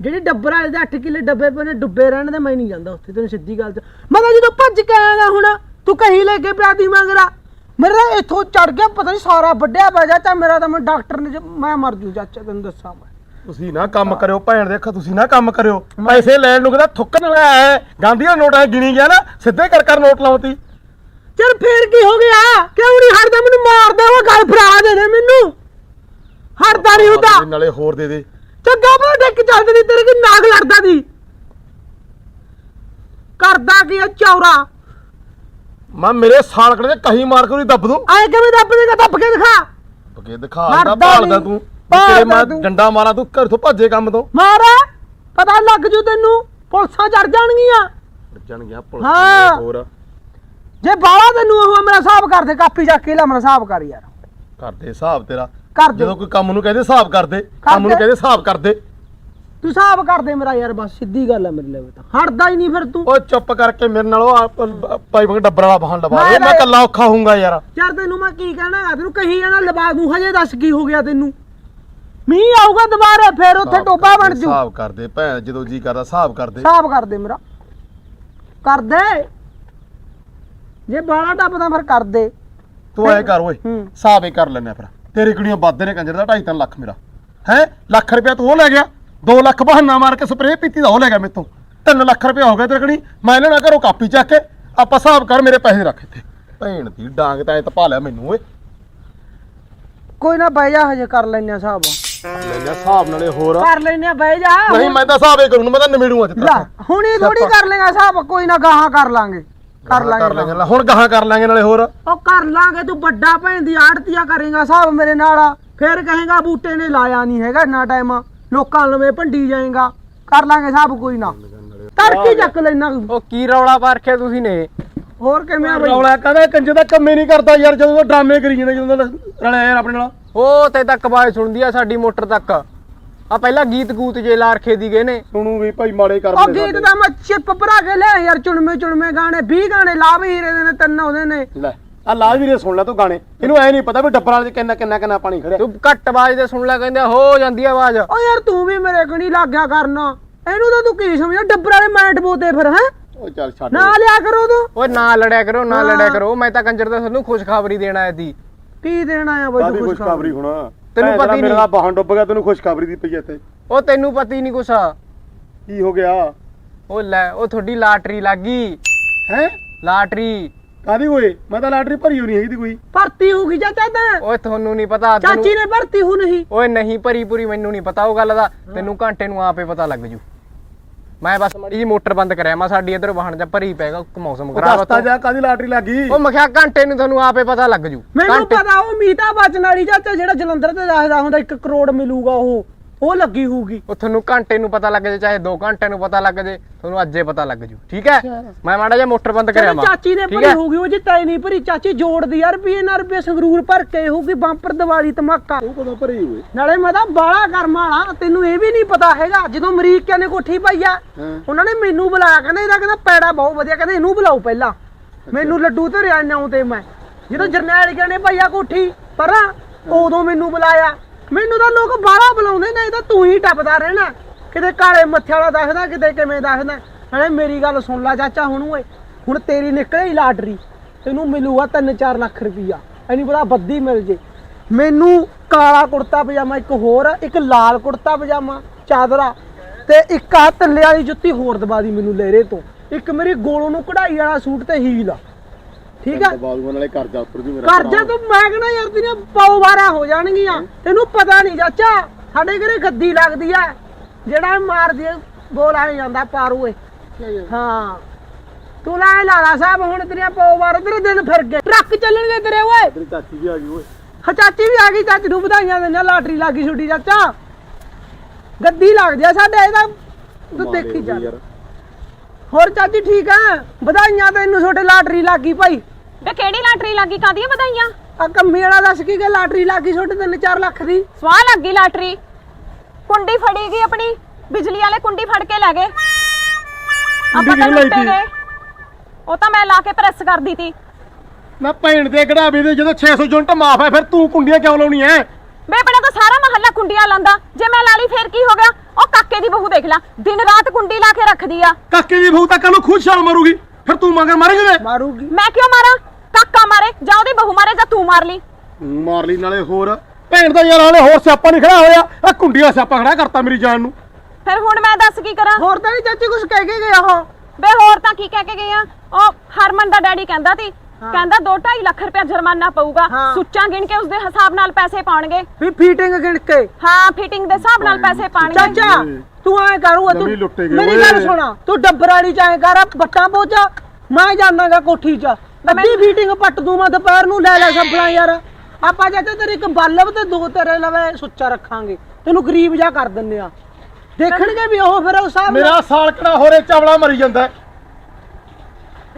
ਜਿਹੜੀ ਡੱਬਰ ਦੇ 8 ਕਿੱਲੇ ਡੱਬੇ ਪਏ ਨੇ ਡੁੱਬੇ ਰਹਿਣ ਦੇ ਮੈਂ ਨਹੀਂ ਜਾਂਦਾ ਉੱਥੇ ਤੈਨੂੰ ਸਿੱਧੀ ਗੱਲ ਮੈਂ ਕਿਹਾ ਜਦੋਂ ਭੱਜ ਕੇ ਆਏਗਾ ਹੁਣ ਤੂੰ ਕਹੀ ਲੈ ਕੇ ਪਿਆਦੀ ਮੰਗਰਾ। ਮੇਰਾ ਇੱਥੋਂ ਚੜ ਗਿਆ ਪਤਾ ਨਹੀਂ ਸਾਰਾ ਵੱਡਿਆ ਪੈ ਜਾ ਤਾਂ ਮੇਰਾ ਤਾਂ ਮੈਂ ਡਾਕਟਰ ਨੇ ਜ- ਮੈਂ ਮਰ ਜੂ ਚਾਚਾ ਤੈਨੂੰ ਦੱਸਾਂ ਮੈਂ। ਤੁਸੀਂ ਨਾ ਕੰਮ ਕਰਿਓ ਭੈਣ ਦੇਖੋ ਤੁਸੀਂ ਨਾ ਕੰਮ ਕਰਿਓ। ਪੈਸੇ ਲੈਣ ਨੂੰ ਕਹਿੰਦਾ ਥੁੱਕਣ ਵਾਲਾ ਹੈ ਗਾਂਧੀ ਦਾ ਨੋਟ ਐ ਗਿਣੀ ਗਿਆ ਨਾ ਸਿੱਧੇ ਕਰ ਕਰ ਨੋਟ ਲਾਉਂਦੀ ਚਲ ਫੇਰ ਕੀ ਹੋ ਗਿਆ? ਕਿਉਂ ਨਹੀਂ ਹਰਦਾ ਮੈਨੂੰ ਮਾਰਦਾ ਉਹ ਗੱਲ ਫਰਾ ਦੇ ਨੇ ਮੈਨੂੰ। ਹਰਦਾ ਨਹੀਂ ਹੁੰਦਾ। ਨਾਲੇ ਹੋਰ ਦੇ ਦੇ। ਚੰਗਾ ਬੜਾ ਡਿੱਕ ਚੱਲਦੀ ਨਹੀਂ ਤੇਰੇ ਕੀ ਨਾਗ ਲੜਦਾ ਦੀ ਕਰਦਾ ਕੀ ਆ ਚੌਰਾ? ਮੈਂ ਮੇਰੇ ਸਾਲਕੜੇ ਦੇ ਕਹੀ ਮਾਰ ਕੇ ਉਹਦੀ ਦੱਬ ਦੂੰ। ਆਏ ਕਿਵੇਂ ਦੱਬ ਦੇਗਾ ਦੱਬ ਕੇ ਦਿਖਾ। ਬਕੇ ਦਿਖਾ ਮਰਦਾ ਦਾ ਭਾਲਦਾ ਨੀ। ਤੂੰ। ਵੀ ਭਾਲਦਾ ਤੇਰੇ ਮੈਂ ਤੂੰ। ਡੰਡਾ ਮਾਰਾਂ ਤੂੰ ਘਰ ਤੋਂ ਭੱਜੇ ਕੰਮ ਤੋਂ। ਮਾਰ। ਪਤਾ ਲੱਗ ਜੂ ਤੈਨੂੰ ਪੁਲਸਾਂ ਚੜ ਜਾਣਗੀਆਂ। ਜਣ ਗਿਆ ਪੁਲਿਸ ਹਾਂ। ਹੋਰ। ਜੇ ਬਾਲਾ ਤੈਨੂੰ ਉਹ ਮੇਰਾ ਹਿਸਾਬ ਕਰ ਦੇ ਕਾਪੀ ਚੱਕ ਕੇ ਲੈ ਮੇਰਾ ਹਿਸਾਬ ਕਰ ਯਾਰ। ਕਰਦੇ ਹਿਸਾਬ ਤੇਰਾ। ਕਰ ਦੇ ਜਦੋਂ ਕੋਈ ਕੰਮ ਨੂੰ ਕਹਿੰਦੇ ਹਿਸਾਬ ਕਰਦੇ ਕੰਮ ਨੂੰ। ਕਹਿੰਦੇ ਹਿਸਾਬ ਕਰਦੇ। ਤੂੰ ਹਿਸਾਬ ਕਰ ਦੇ ਮੇਰਾ ਯਾਰ ਬਸ ਸਿੱਧੀ ਗੱਲ ਹੈ ਮੇਰੇ ਲਈ ਤਾਂ। ਹਟਦਾ ਹੀ ਨਹੀਂ ਫਿਰ ਤੂੰ। ਓ ਚੁੱਪ ਕਰਕੇ ਮੇਰੇ ਨਾਲ ਉਹ ਪਾਈਪ ਡੱਬਰ ਵਾਲਾ ਬਹਾਨ ਲਵਾ ਦੇ। ਮੈਂ ਕੱਲਾ ਔਖਾ ਹੋਊਂਗਾ ਯਾਰ। ਯਾਰ ਤੈਨੂੰ ਮੈਂ ਕੀ ਕਹਿਣਾ ਹੈਗਾ? ਤੈਨੂੰ ਕਹੀ ਜਾਣਾ ਲਵਾ ਦੂੰ ਹਜੇ ਦੱਸ ਕੀ ਹੋ ਗਿਆ ਤੈਨੂੰ। ਮੀਂਹ ਆਊਗਾ ਦੁਬਾਰਾ ਫਿਰ ਉੱਥੇ ਟੋਬਾ ਬਣ ਜੂ। ਹਿਸਾਬ ਕਰਦੇ ਭੈਣ ਜਦੋਂ ਜੀ ਕਰਦਾ ਹਿਸਾਬ ਕਰਦੇ। ਹਿਸਾਬ ਕਰ ਦੇ ਮੇਰਾ। ਕਰ ਦੇ ਜੇ ਬਾਲਾ ਟੱਪਦਾ ਫਿਰ ਕਰ ਦੇ ਤੂੰ ਐ ਕਰ ਓਏ ਹੂੰ। ਹਿਸਾਬ ਹੀ ਕਰ ਲੈਨੇ ਆ ਫਿਰ। ਤੇਰੇ ਕਿਹੜੀਆਂ ਵਾਧੇ ਨੇ ਕੰਜਰ ਦਾ 2.5 ਲੱਖ ਮੇਰਾ। ਹੈ? ਲੱਖ ਰੁਪਇਆ ਤੂੰ ਉਹ ਲੈ ਗਿਆ। 2 ਲੱਖ ਬਹਾਨਾ ਮਾਰ ਕੇ ਸਪਰੇਅ ਪੀਤੀ ਦਾ ਉਹ ਲੈ ਗਿਆ ਮੇਤੋਂ 3 ਲੱਖ ਰੁਪਇਆ ਹੋ ਗਿਆ ਤੇਰੇ ਕਣੀ। ਮੈਂ ਲੈਣਾ ਘਰੋਂ ਕਾਪੀ ਚੱਕ ਕੇ। ਆਪਾਂ ਹਿਸਾਬ ਕਰ ਮੇਰੇ ਪੈਸੇ ਰੱਖ ਇੱਥੇ। ਭੈਣ ਦੀ ਡਾਂਗ ਤਾਂ ਐ ਤਪਾ ਲਿਆ ਮੈਨੂੰ ਓਏ। ਕੋਈ ਨਾ ਬਹਿ ਜਾ ਹਜੇ ਕਰ ਲੈਨੇ ਆ ਹਿਸਾਬ। ਲੈਣਾ ਹਿਸਾਬ ਨਾਲੇ ਹੋਰ। ਕਰ ਲੈਨੇ ਆ ਬਹਿ ਜਾ। ਨਹੀਂ ਮੈਂ ਤਾਂ ਹਿਸਾਬ ਹੀ ਕਰੂੰ ਮੈਂ ਤਾਂ ਨਿਮੇੜੂ ਅੱਜ ਤੱਕ। ਹੁਣੀ ਥੋੜੀ ਕਰ ਲੇਗਾ ਹਿਸਾਬ ਕੋਈ ਨਾ ਗਾਹਾਂ ਕਰ ਲਾਂਗੇ। ਕਰ ਲਾਂਗੇ ਹੁਣ ਗਾਹਾਂ ਕਰ ਲਾਂਗੇ ਨਾਲੇ ਹੋਰ। ਉਹ ਕਰ ਲਾਂਗੇ ਤੂੰ ਵੱਡਾ ਭੈਣ ਦੀ ਆੜਤੀਆ ਕਰੇਗਾ ਹਿਸਾਬ ਮੇਰੇ ਨਾਲ ਫਿਰ ਕਹੇਗਾ ਬੂਟੇ ਨੇ ਲਾਇਆ ਨਹੀਂ ਹੈਗਾ ਇੰਨਾ ਟਾਈਮ ਲੋਕਾਂ ਲਵੇ ਭੰਡੀ ਜਾਏਗਾ। ਕਰ ਲਾਂਗੇ ਹਿਸਾਬ ਕੋਈ ਨਾ। ਤੜਕੀ ਚੱਕ ਲੈਣਾ। ਉਹ ਕੀ ਰੌਲਾ ਪਾ ਰੱਖਿਆ ਤੁਸੀਂ ਨੇ? ਹੋਰ ਕਿਵੇਂ ਆ ਬਈ? ਰੌਲਾ ਕਹਿੰਦਾ? ਕੰਜੇ ਦਾ ਕੰਮੇ ਨਹੀਂ ਕਰਦਾ ਯਾਰ ਜਦੋਂ ਡਰਾਮੇ ਕਰੀ ਜਾਂਦਾ ਜਦੋਂ ਦਾ ਰਲਿਆ ਯਾਰ ਆਪਣੇ ਨਾਲ। ਉਹ ਤੇ ਤੱਕ ਆਵਾਜ਼ ਸੁਣਦੀ ਆ ਸਾਡੀ ਮੋਟਰ ਤੱਕ। ਆ ਪਹਿਲਾਂ ਗੀਤ ਗੂਤ ਜੇ ਲਾ ਰਖੇ ਦੀ ਗਏ ਨੇ। ਸੁਣੂ ਵੀ ਭਾਈ ਮਾੜੇ ਕਰਮ ਉਹ ਗੀਤ। ਦਾ ਮੈਂ ਚਿੱਪ ਭਰਾ ਕੇ ਲਿਆ ਯਾਰ ਚੁਣਵੇਂ ਚੁਣਵੇਂ ਗਾਣੇ 20 ਗਾਣੇ ਲਾ ਵੀ ਹੀਰੇ ਦੇ ਨੇ ਤਿੰਨ ਉਹਦੇ ਨੇ। ਲੈ ਆ ਲਾਜ ਵੀਰੇ ਸੁਣ ਲੈ ਤੂੰ ਗਾਣੇ। ਇਹਨੂੰ ਐ ਨਹੀਂ ਪਤਾ ਵੀ ਡੱਬਰਾਂ ਵਾਲੇ ਕਿੰਨਾ ਕਿੰਨਾ ਕਿੰਨਾ ਪਾਣੀ ਖੜਿਆ। ਤੂੰ ਘੱਟ ਆਵਾਜ਼ ਦੇ ਸੁਣ ਲੈ ਕਹਿੰਦੇ ਹੋ ਜਾਂਦੀ ਆ ਆਵਾਜ਼। ਓ ਯਾਰ ਤੂੰ ਵੀ ਮੇਰੇ ਕਣੀ ਲੱਗ ਗਿਆ ਕਰਨਾ। ਇਹਨੂੰ ਤਾਂ ਤੂੰ ਕੀ ਸਮਝਿਆ? ਡੱਬਰ ਵਾਲੇ ਮੈਟ ਬੋਤੇ ਫਿਰ ਹੈ? ਉਹ ਚੱਲ ਛੱਡ। ਨਾ ਲਿਆ ਕਰੋ ਤੂੰ। ਓਏ ਨਾ ਲੜਿਆ ਕਰੋ ਨਾ। ਲੜਿਆ ਕਰੋ। ਮੈਂ ਤਾਂ ਕੰਜਰ ਦਾ ਤੁਹਾਨੂੰ ਖੁਸ਼ਖਬਰੀ ਦੇਣ ਆਇਆ ਸੀ। ਕੀ ਦੇਣਾ ਆ ਬਈ ਖੁਸ਼ਖਬਰੀ ਹੁਣ। ਤੈਨੂੰ ਪਤਾ ਹੀ ਮੇਰਾ ਨਹੀਂ। ਬਾਹਾਂ ਡੁੱਬ ਗਿਆ ਤੈਨੂੰ ਖੁਸ਼ਖਬਰੀ ਦੀ ਪਈ ਇੱਥੇ। ਉਹ ਤੈਨੂੰ ਪਤਾ ਹੀ ਨਹੀਂ ਕੁਛ। ਕੀ ਹੋ ਗਿਆ? ਉਹ ਲੈ ਉਹ ਤੁਹਾਡੀ ਲਾਟਰੀ ਲੱਗੀ ਹੈ? ਲਾਟਰੀ। ਕਾਦੀ ਓਏ? ਮੈਂ ਤਾਂ ਲਾਟਰੀ ਭਰੀ ਹੋਣੀ ਹੈਗੀ ਦੀ ਕੋਈ। ਭਰਤੀ ਹੋ ਗਈ ਚਾਚਾ ਤਾਂ ਓਏ ਤੁਹਾਨੂੰ ਨਹੀਂ ਪਤਾ ਤੈਨੂੰ- ਚਾਚੀ ਨੇ ਭਰਤੀ ਹੋ ਨਹੀਂ। ਓਏ ਨਹੀਂ ਭਰੀ ਪੂਰੀ ਮੈਨੂੰ ਨਹੀਂ ਪਤਾ ਉਹ ਗੱਲ ਦਾ। ਤੈਨੂੰ ਘੰਟੇ ਨੂੰ ਆਪੇ ਪਤਾ ਲੱਗ ਜੂ। ਮੈਂ ਬਸ ਮੜੀ ਜੀ ਮੋਟਰ ਬੰਦ ਕਰਿਆ ਮੈਂ ਸਾਡੀ ਇਧਰ ਵਾਹਣ ਜਾਂ ਭਰੀ ਪੈਗਾ ਮੌਸਮ ਖਰਾਬ ਦੱਸਤਾ ਆ ਜਾ ਕਾਦੀ ਲਾਟਰੀ ਲੱਗੀ? ਉਹ ਮੈਂ ਕਿਹਾ ਘੰਟੇ ਨੂੰ ਤੁਹਾਨੂੰ ਆਪੇ ਪਤਾ ਲੱਗ ਜੂ ਮੈਨੂੰ ਘੰਟੇ- ਪਤਾ ਉਹ ਮੀਤਾ ਬਚਨ ਵਾਲੀ ਚਾਚਾ ਜਿਹੜਾ ਜਲੰਧਰ ਤੇ ਦੱਸਦਾ ਹੁੰਦਾ 1 ਕਰੋੜ ਮਿਲੂਗਾ ਉਹ। ਉਹ ਲੱਗੀ ਹੋਊਗੀ। ਉਹ ਤੁਹਾਨੂੰ ਘੰਟੇ ਨੂੰ ਪਤਾ ਲੱਗ ਜੇ ਚਾਹੇ 2 ਘੰਟੇ ਨੂੰ ਪਤਾ ਲੱਗ ਜੇ ਤੁਹਾਨੂੰ ਅੱਜੇ ਪਤਾ ਲੱਗ ਜੂ। ਠੀਕ ਹੈ? ਮੈਂ ਮਾੜਾ ਜਿਹਾ ਮੋਟਰ ਬੰਦ ਕਰਿਆ ਵਾ। ਚਾਚੀ ਨੇ ਭਰੀ? ਹੋਊਗੀ ਉਹ ਜਿੱਤਾ ਨਹੀਂ ਭਰੀ ਚਾਚੀ ਜੋੜਦੀ ਯਾਰ ਰੁਪਏ ਨਾਲ ਰੁਪਏ ਸੰਗਰੂਰ ਭਰ ਕੇ ਹੋਊਗੀ ਬੰਪਰ ਦੀਵਾਲੀ ਧਮਾਕਾ। ਉਹ ਕਦੋਂ ਭਰੀ ਹੋਏ ਨਾਲੇ ਮੈਂ ਤਾਂ ਬਾਲਾ ਕਰਮ ਵਾਲਾ ਤੈਨੂੰ ਇਹ ਵੀ ਨਹੀਂ ਪਤਾ ਹੈਗਾ ਜਦੋਂ ਅਮਰੀਕਿਆਂ ਨੇ ਕੋਠੀ ਪਾਈ ਆ ਉਹਨਾਂ ਨੇ ਮੈਨੂੰ ਬੁਲਾਇਆ ਕਹਿੰਦੇ ਇਹਦਾ ਕਹਿੰਦਾ ਪੈੜਾ ਬਹੁਤ ਵਧੀਆ ਕਹਿੰਦੇ ਇਹਨੂੰ ਬੁਲਾਓ ਪਹਿਲਾਂ। ਮੈਨੂੰ ਲੱਡੂ ਧਰਿਆ ਨਾਉ ਤੇ ਮੈਂ। ਜਦੋਂ ਜਰਨੈਲ ਨੇ ਭਈਆ ਕੋਠੀ ਪਰ ਉਦੋਂ ਮੈਨੂੰ ਬੁਲਾਇਆ। ਮੈਨੂੰ ਤਾਂ ਲੋਕ ਬਾਹਲਾ ਬੁਲਾਉਂਦੇ ਨੇ, ਇਹ ਤਾਂ ਤੂੰ ਹੀ ਟੱਪਦਾ ਰਹਿਣਾ। ਕਿਤੇ ਕਾਲੇ ਮੱਥੇ ਵਾਲਾ ਦੱਸਦਾ, ਕਿਤੇ ਕਿਵੇਂ ਦੱਸਦਾ। ਹਣੇ ਮੇਰੀ ਗੱਲ ਸੁਣ ਲੈ ਚਾਚਾ ਹੁਣ ਓਏ। ਹੁਣ ਤੇਰੀ ਨਿਕਲੇ ਲਾਟਰੀ, ਤੈਨੂੰ ਮਿਲੂਗਾ 3-4 ਲੱਖ ਰੁਪਈਆ। ਐਨੀ ਪਤਾ ਬੱਦੀ ਮਿਲ ਜੇ। ਮੈਨੂੰ ਕਾਲਾ ਕੁੜਤਾ ਪਜਾਮਾ, ਇੱਕ ਹੋਰ, ਇੱਕ ਲਾਲ ਕੁੜਤਾ ਪਜਾਮਾ, ਚਾਦਰਾ ਤੇ ਇੱਕ ਆ ਤੱਲੇ ਵਾਲੀ ਜੁੱਤੀ ਹੋਰ ਦਵਾ ਦੀ ਮੈਨੂੰ ਲਹਿਰੇ ਤੋਂ। ਇੱਕ ਮੇਰੀ ਗੋਲੋਂ ਨੂੰ ਕਢਾਈ ਵਾਲਾ ਸੂਟ ਤੇ ਹੀਲ ਆ। ਠੀਕ ਆ? ਬਾਲੂਆਂ ਨਾਲੇ ਕਰਜ਼ਾ ਉੱਪਰ ਜੀ ਮੇਰਾ ਕਰਜ਼ਾ ਤੂੰ ਮੈਂ ਕਹਿੰਦਾ ਯਾਰ ਤੇਰੀਆਂ ਪੌ ਵਾਰਾ ਹੋ ਜਾਣਗੀਆਂ। ਤੈਨੂੰ ਪਤਾ ਨਹੀਂ ਚਾਚਾ ਸਾਡੇ ਘਰੇ ਗੱਦੀ ਲੱਗਦੀ ਆ। ਜਿਹੜਾ ਮਾਰਦੀ ਬੋਲ ਆ ਜਾਂਦਾ ਪਾਰੂ ਏ ਹਾਂ। ਤੂੰ ਲੈ ਲਾਲਾ ਸਾਹਿਬ ਹੁਣ ਤੇਰੀਆਂ ਪੌ ਵਾਰ ਤੇਰੇ ਦਿਨ ਫਿਰ ਗਏ। ਟਰੱਕ ਚੱਲਣਗੇ ਤੇਰੇ ਓਏ। ਤੇਰੀ ਚਾਚੀ ਵੀ ਆ ਗਈ ਓਏ। ਹਾਂ ਚਾਚੀ ਵੀ ਆ ਗਈ ਚਾਚੀ ਨੂੰ ਵਧਾਈਆਂ ਦਿੰਦਾ ਲਾਟਰੀ ਲੱਗ ਗਈ ਛੁੱਟੀ ਚਾਚਾ। ਗੱਦੀ ਲੱਗਦੀ ਆ ਸਾਡੇ ਇਹਦਾ ਤੂੰ ਦੇਖੀ ਯਾਰ। ਹੋਰ ਚਾਚੀ ਠੀਕ ਆ? ਵਧਾਈਆਂ ਤੈਨੂੰ ਛੋਟੇ ਲਾਟਰੀ ਲੱਗ ਗਈ ਭਾਈ। ਵੇ ਕਿਹੜੀ ਲਾਟਰੀ ਲੱਗੀ? ਕਾਦੀਆਂ ਵਧਾਈਆਂ? ਆ ਕੰਮੀ ਵਾਲਾ ਦੱਸ ਕੀ ਗੱਲ ਲਾਟਰੀ ਲੱਗ ਗਈ ਛੋਟੇ 3-4 ਲੱਖ ਦੀ। ਸਵਾਹ ਲੱਗੀ ਲਾਟਰੀ। ਕੁੰਡੀ ਫੜੀ ਗਈ ਆਪਣੀ। ਬਿਜਲੀ ਵਾਲੇ ਕੁੰਡੀ ਫੜ ਕੇ ਲੈ ਗਏ। ਆਪਾਂ ਤਾਂ ਕਿਉਂ ਲਾਈ ਲੁੱਟੇ ਤੀ? ਗਏ। ਉਹ ਤਾਂ ਮੈਂ ਲਾ ਕੇ ਪ੍ਰੈਸ ਕਰਦੀ ਤੀ। ਨਾ ਭੈਣ ਦੇ ਕਢਾਵੇ ਦੇ ਜਦੋਂ 600 ਯੂਨਿਟ ਮਾਫ ਹੈ ਫਿਰ ਤੂੰ ਕੁੰਡੀਆਂ ਕਿਉਂ ਲਾਉਣੀ ਐ? ਵੇ ਆਪਣਾ ਤਾਂ ਸਾਰਾ ਮਹੱਲਾ ਕੁੰਡੀਆਂ ਲਾਂਦਾ ਜੇ ਮੈਂ ਲਾ ਲਈ ਫੇਰ ਕੀ ਹੋ ਗਿਆ? ਉਹ ਕਾਕੇ ਦੀ ਬਹੂ ਦੇਖ ਲੈ। ਦਿਨ ਰਾਤ ਕੁੰਡੀ ਲਾ ਕੇ ਰੱਖਦੀ ਆ। ਕਾਕੇ ਦੀ ਬਹੂ ਤਾਂ ਕੱਲ ਨੂੰ ਖੁਦ ਛਾਲ ਮਾਰੂਗੀ। ਫਿਰ ਤੂੰ ਮਗਰ ਮਾਰੇਂਗੇ ਤੇ ਮਾਰੂਗੀ। ਮੈਂ ਕਿਉਂ ਮਾਰਾਂ? ਕਾਕਾ ਮਾਰੇ ਜਾਂ ਉਹਦੀ ਬਹੂ ਮਾਰੇ ਜਾਂ ਤੂੰ ਮਾਰ ਲਈ। ਮਾਰ ਲਈ ਨਾਲੇ ਹੋਰ। ਭੈਣ ਦਾ ਯਾਰ ਹਾਲੇ ਹੋਰ ਸਿਆਪਾ ਨਹੀਂ ਖੜਾ ਹੋਇਆ। ਆ ਕੁੰਡੀਆਂ ਸਿਆਪਾ ਖੜਾ ਕਰਤਾ ਮੇਰੀ ਜਾਨ ਨੂੰ। ਫਿਰ ਹੁਣ ਮੈਂ ਦੱਸ ਕੀ ਕਰਾਂ? ਹੋਰ ਤਾਂ ਨਹੀਂ ਚਾਚੀ ਕੁਝ ਕਹਿ ਕੇ ਗਿਆ ਉਹ। ਵੇ ਹੋਰ ਤਾਂ ਕੀ ਕਹਿ ਕੇ ਗਏ ਆ? ਉਹ ਹਰਮਨ ਦਾ ਡੈਡੀ ਕਹਿੰਦਾ ਸੀ। ਕਹਿੰਦਾ 2.5 ਲੱਖ ਰੁਪਇਆ ਜੁਰਮਾਨਾ ਪਊਗਾ। ਸੁੱਚਾਂ ਗਿਣ ਕੇ ਉਸਦੇ ਹਿਸਾਬ ਨਾਲ ਪੈਸੇ ਪਾਉਣਗੇ। ਵੀ ਫੀਟਿੰਗ ਗਿਣ ਕੇ। ਹਾਂ ਫਿਟਿੰਗ ਦੇ ਹਿਸਾਬ ਨਾਲ ਪੈਸੇ ਪਾਣਗੇ ਚਾਚਾ ਤੂੰ ਐ ਕਰੂਗਾ ਤੂੰ ਮੇਰੀ। ਗੱਲ ਸੁਣਾ। ਤੂੰ ਡੱਬਰ ਵਾਲੀ ਚ ਐ ਕਰ ਬੱਟਾਂ ਪੋਚਾ। ਮੈਂ ਜਾਣਾਗਾ ਕੋਠੀ ਚ। ਅੱਧੀ ਫੀਟਿੰਗ ਪੱਟ ਦੂੰ ਮੈਂ ਦੁਪਹਿਰ ਨੂੰ ਲੈ ਲੈ ਸੱਪਣਾ ਯਾਰ। ਆਪਾਂ ਚਾਚਾ ਤੇਰੇ ਇੱਕ ਬੱਲਬ ਤੇ ਦੋ ਤੇਰੇ ਲਵੇ ਸੁੱਚਾ ਰੱਖਾਂਗੇ। ਤੈਨੂੰ ਗਰੀਬ ਜਾ ਕਰ ਦਿੰਨੇ ਆ। ਦੇਖਣਗੇ ਵੀ ਉਹ ਫਿਰ ਹਿਸਾਬ ਨਾਲ ਮੇਰਾ ਸਾਲ ਕਿਹੜਾ ਹੋਰੇ ਚਾਵਲਾ ਮਰੀ ਜਾਂਦਾ ਹੈ।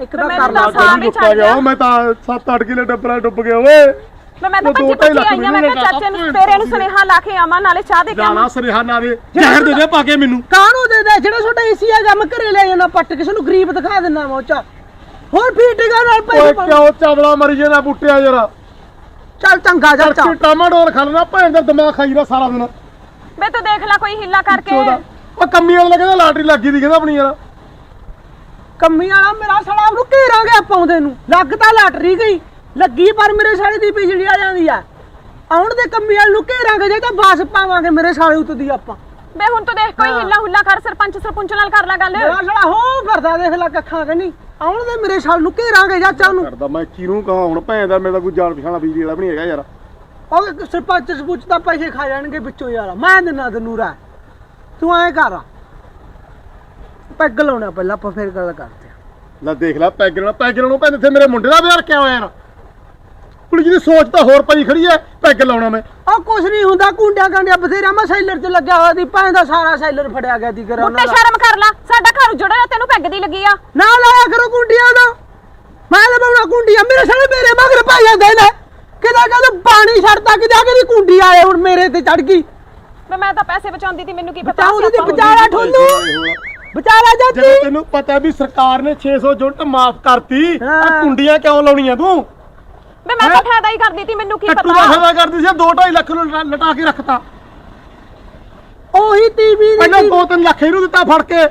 ਇੱਕ ਤਾਂ ਕਰ ਲਾ ਤਾਂ ਸਾਹ ਵੀ ਛੱਡ ਗਿਆ। ਮੈਂ ਤਾਂ 7-8 ਕਿਲੇ ਡੱਬਰਾ ਡੁੱਬ ਗਿਆ ਓਏ। ਮੈਂ ਮੈਂ ਤਾਂ ਉਹ ਭੱਜੀ ਲੱਖ ਆਈਆਂ ਮੈਂ ਕਿਹਾ ਚਾਚੇ ਨੂੰ ਤੇਰੇ ਨੂੰ ਸੁਨੇਹਾ ਲਾ ਕੇ ਆਵਾਂ ਨਾਲੇ ਚਾਹ ਦੇ ਕੇ ਜਾਣਾ ਆਵਾਂ। ਸੁਨੇਹਾ ਨਾ ਦੇ ਜ਼ਹਿਰ ਦੇ ਦੇ ਪਾ ਕੇ ਮੈਨੂੰ। ਕਾਹਨੂੰ ਦੇ ਦੇ? ਜਿਹੜਾ ਛੋਟਾ ਏਸੀ ਘਰੇ ਲੈ ਜਾਣਾ ਪੱਟ ਕਿਸੇ ਨੂੰ ਗਰੀਬ ਦਿਖਾ ਦਿੰਨਾ ਮੈਂ ਉਹ ਚ ਹੋਰ ਫੀਟਿੰਗਾਂ ਨਾਲ ਓਏ ਕਿਉਂ ਚਾਵਲਾ ਮਰੀ ਜਾਂਦਾ ਬੁੱਟਿਆ ਯਾਰ ਚੱਲ ਚੰਗਾ ਚਾਚਾ ਚਰਚੀ ਟਾਮਾਡੋਲ ਖਾਣਾ ਭੈਣ ਦਾ ਦਿਮਾਗ ਖਾਈ ਦਾ ਸਾਰਾ ਦਿਨ। ਵੇ ਤੂੰ ਦੇਖ ਲੈ ਕੋਈ ਹਿੱਲਾ ਕਰਕੇ। ਚੋਦਾ ਉਹ ਕੰਮੀ ਵਾਲਾ ਕਹਿੰਦਾ ਲਾਟਰੀ ਲੱਗੀ ਦੀ ਕਹਿੰਦਾ ਆਪਣੀ ਯਾਰ। ਕੰਮੀ ਵਾਲਾ ਮੇਰਾ ਸਾਲਾ ਨੂੰ ਘੇਰਾਂਗੇ ਆਪਾਂ ਉਹਦੇ ਨੂੰ। ਲੱਗ ਤਾਂ ਲਾਟਰੀ ਗਈ। ਲੱਗੀ ਪਰ ਮੇਰੇ ਸਾਲੇ ਦੀ ਬਿਜਲੀ ਆ ਜਾਂਦੀ ਆ। ਆਉਣ ਦੇ ਕੰਮੀ ਵਾਲੇ ਨੂੰ ਘੇਰਾਂਗੇ ਜੇ ਤਾਂ ਬਾਸ ਪਾਵਾਂਗੇ ਮੇਰੇ ਸਾਲੇ ਉੱਤਦੀ ਆਪਾਂ। ਵੇ ਹੁਣ ਤੂੰ ਦੇਖ ਕੋਈ ਹਿੱਲਾ ਹੁੱਲਾ ਕਰ ਸਰਪੰਚ ਸਰਪੰਚ ਨਾਲ ਕਰ ਲੈ ਗੱਲ। ਮੇਰਾ ਸਾਲਾ ਹੋ ਕਰਦਾ ਦੇਖ ਲੈ ਕੱਖਾਂ ਕਿ ਨਹੀਂ ਆਉਣ ਦੇ ਮੇਰੇ ਸਾਲੇ ਨੂੰ ਘੇਰਾਂਗੇ ਚਾਚਾ ਨੂੰ। ਕਰਦਾ ਮੈਂ ਕਿਹਨੂੰ ਕਹਾਂ ਹੁਣ ਭੈਣ ਦਾ ਮੇਰਾ ਕੋਈ ਜਾਣ ਪਛਾਣਾ ਬਿਜਲੀ ਵਾਲਾ ਵੀ ਨਹੀਂ ਹੈਗਾ ਯਾਰ। ਉਹ ਸਰਪੰਚ ਸਪੁੱਚ ਦਾ ਪੈਸੇ ਖਾ ਜਾਣਗੇ ਵਿੱਚੋਂ ਯਾਰ ਮੈਂ ਦਿਨਾ ਤੈਨੂੰ ਰਾ ਤੂੰ ਐਂ ਕਰ। ਪੈਗ ਲਾਉਣਾ ਪਹਿਲਾਂ ਆਪਾਂ ਫੇਰ ਗੱਲ ਕਰਦੇ ਆ। ਲੈ ਦੇਖ ਲੈ ਪੈਗ ਨਾਲ ਪੈਗ ਨੂੰ ਭੈਣ ਇੱਥੇ ਮੇਰੇ ਮੁੰਡੇ ਦਾ ਵਿਆਹ ਰੱਖਿਆ ਹੋਇਆ ਯਾਰ? ਕੁੜੀ ਦੀ ਸੋਚ ਤਾਂ ਹੋਰ ਪਈ ਖੜੀ ਐ ਪੈਗ ਲਾਉਣਾ ਮੈਂ। ਉਹ ਕੁਛ ਨਹੀਂ ਹੁੰਦਾ ਕੁੰਡਿਆਂ ਕਾਂਡਿਆਂ ਬਥੇਰਾ ਮੈਂ ਸੈਲਰ 'ਚ ਲੱਗਿਆ ਹੋਇਆ ਦੀ ਭਾਂ ਦਾ ਸਾਰਾ ਸੈਲਰ ਫੜਿਆ ਗਿਆ ਦੀ ਕਰਾਂ ਮੁੱਟੇ ਸ਼ਰਮ ਕਰ ਲੈ ਸਾਡਾ ਘਰ ਉਜੜਿਆ ਤੈਨੂੰ ਪੈਗ ਦੀ ਲੱਗੀ ਆ। ਨਾ ਲਾਇਆ ਕਰੋ ਕੁੰਡੀਆਂ ਦਾ। ਮੈਂ ਲਵਾਉਣਾ ਕੁੰਡੀਆਂ ਮੇਰੇ ਸਾਲੇ ਮੇਰੇ ਮਗਰ ਪੈ ਜਾਂਦੇ ਨੇ। ਕਿਦਾ ਕਹਿੰਦੇ ਪਾਣੀ ਛੱਡਦਾ ਕਿਦਾ ਕਿ ਕੁੰਡੀ ਆਏ ਹੁਣ ਮੇਰੇ ਤੇ ਚੜ ਗਈ। ਵੇ ਮੈਂ ਤਾਂ ਪੈਸੇ ਬਚਾਉਂਦੀ ਤੀ ਮੈਨੂੰ ਕੀ ਪਤਾ ਸੀ ਆਪਾਂ- ਤੀ, ਬਚਾਲਾ ਠੋਲੂ। ਬਚਾਲਾ ਜਦੋਂ। ਚਾਚੀ ਤੈਨੂੰ ਪਤਾ ਵੀ ਸਰਕਾਰ ਨੇ 600 ਯੂਨਿਟ ਮਾਫ ਕਰਤੀ ਆ ਹਾਂ। ਕੁੰਡੀਆਂ ਕਿਉਂ ਲਾਉਣੀਆਂ ਤੂੰ? ਵੇ ਮੈਂ ਤਾਂ ਫਾਇਦਾ ਹੀ ਕਰਦੀ ਤੀ ਮੈਨੂੰ ਕੀ ਕੱਟੂ ਦਾ ਪਤਾ? ਫਾਇਦਾ ਕਰਦੀ ਸੀ 2.5 ਲੱਖ ਨੂੰ ਲਟਾ- ਲਟਾ ਕੇ ਰੱਖਤਾ। ਉਹੀ ਟੀਵੀ ਪਹਿਲਾਂ ਦੀ 2-3 ਲੱਖ ਇਹਨੂੰ ਦਿੱਤਾ ਫੜ ਕੇ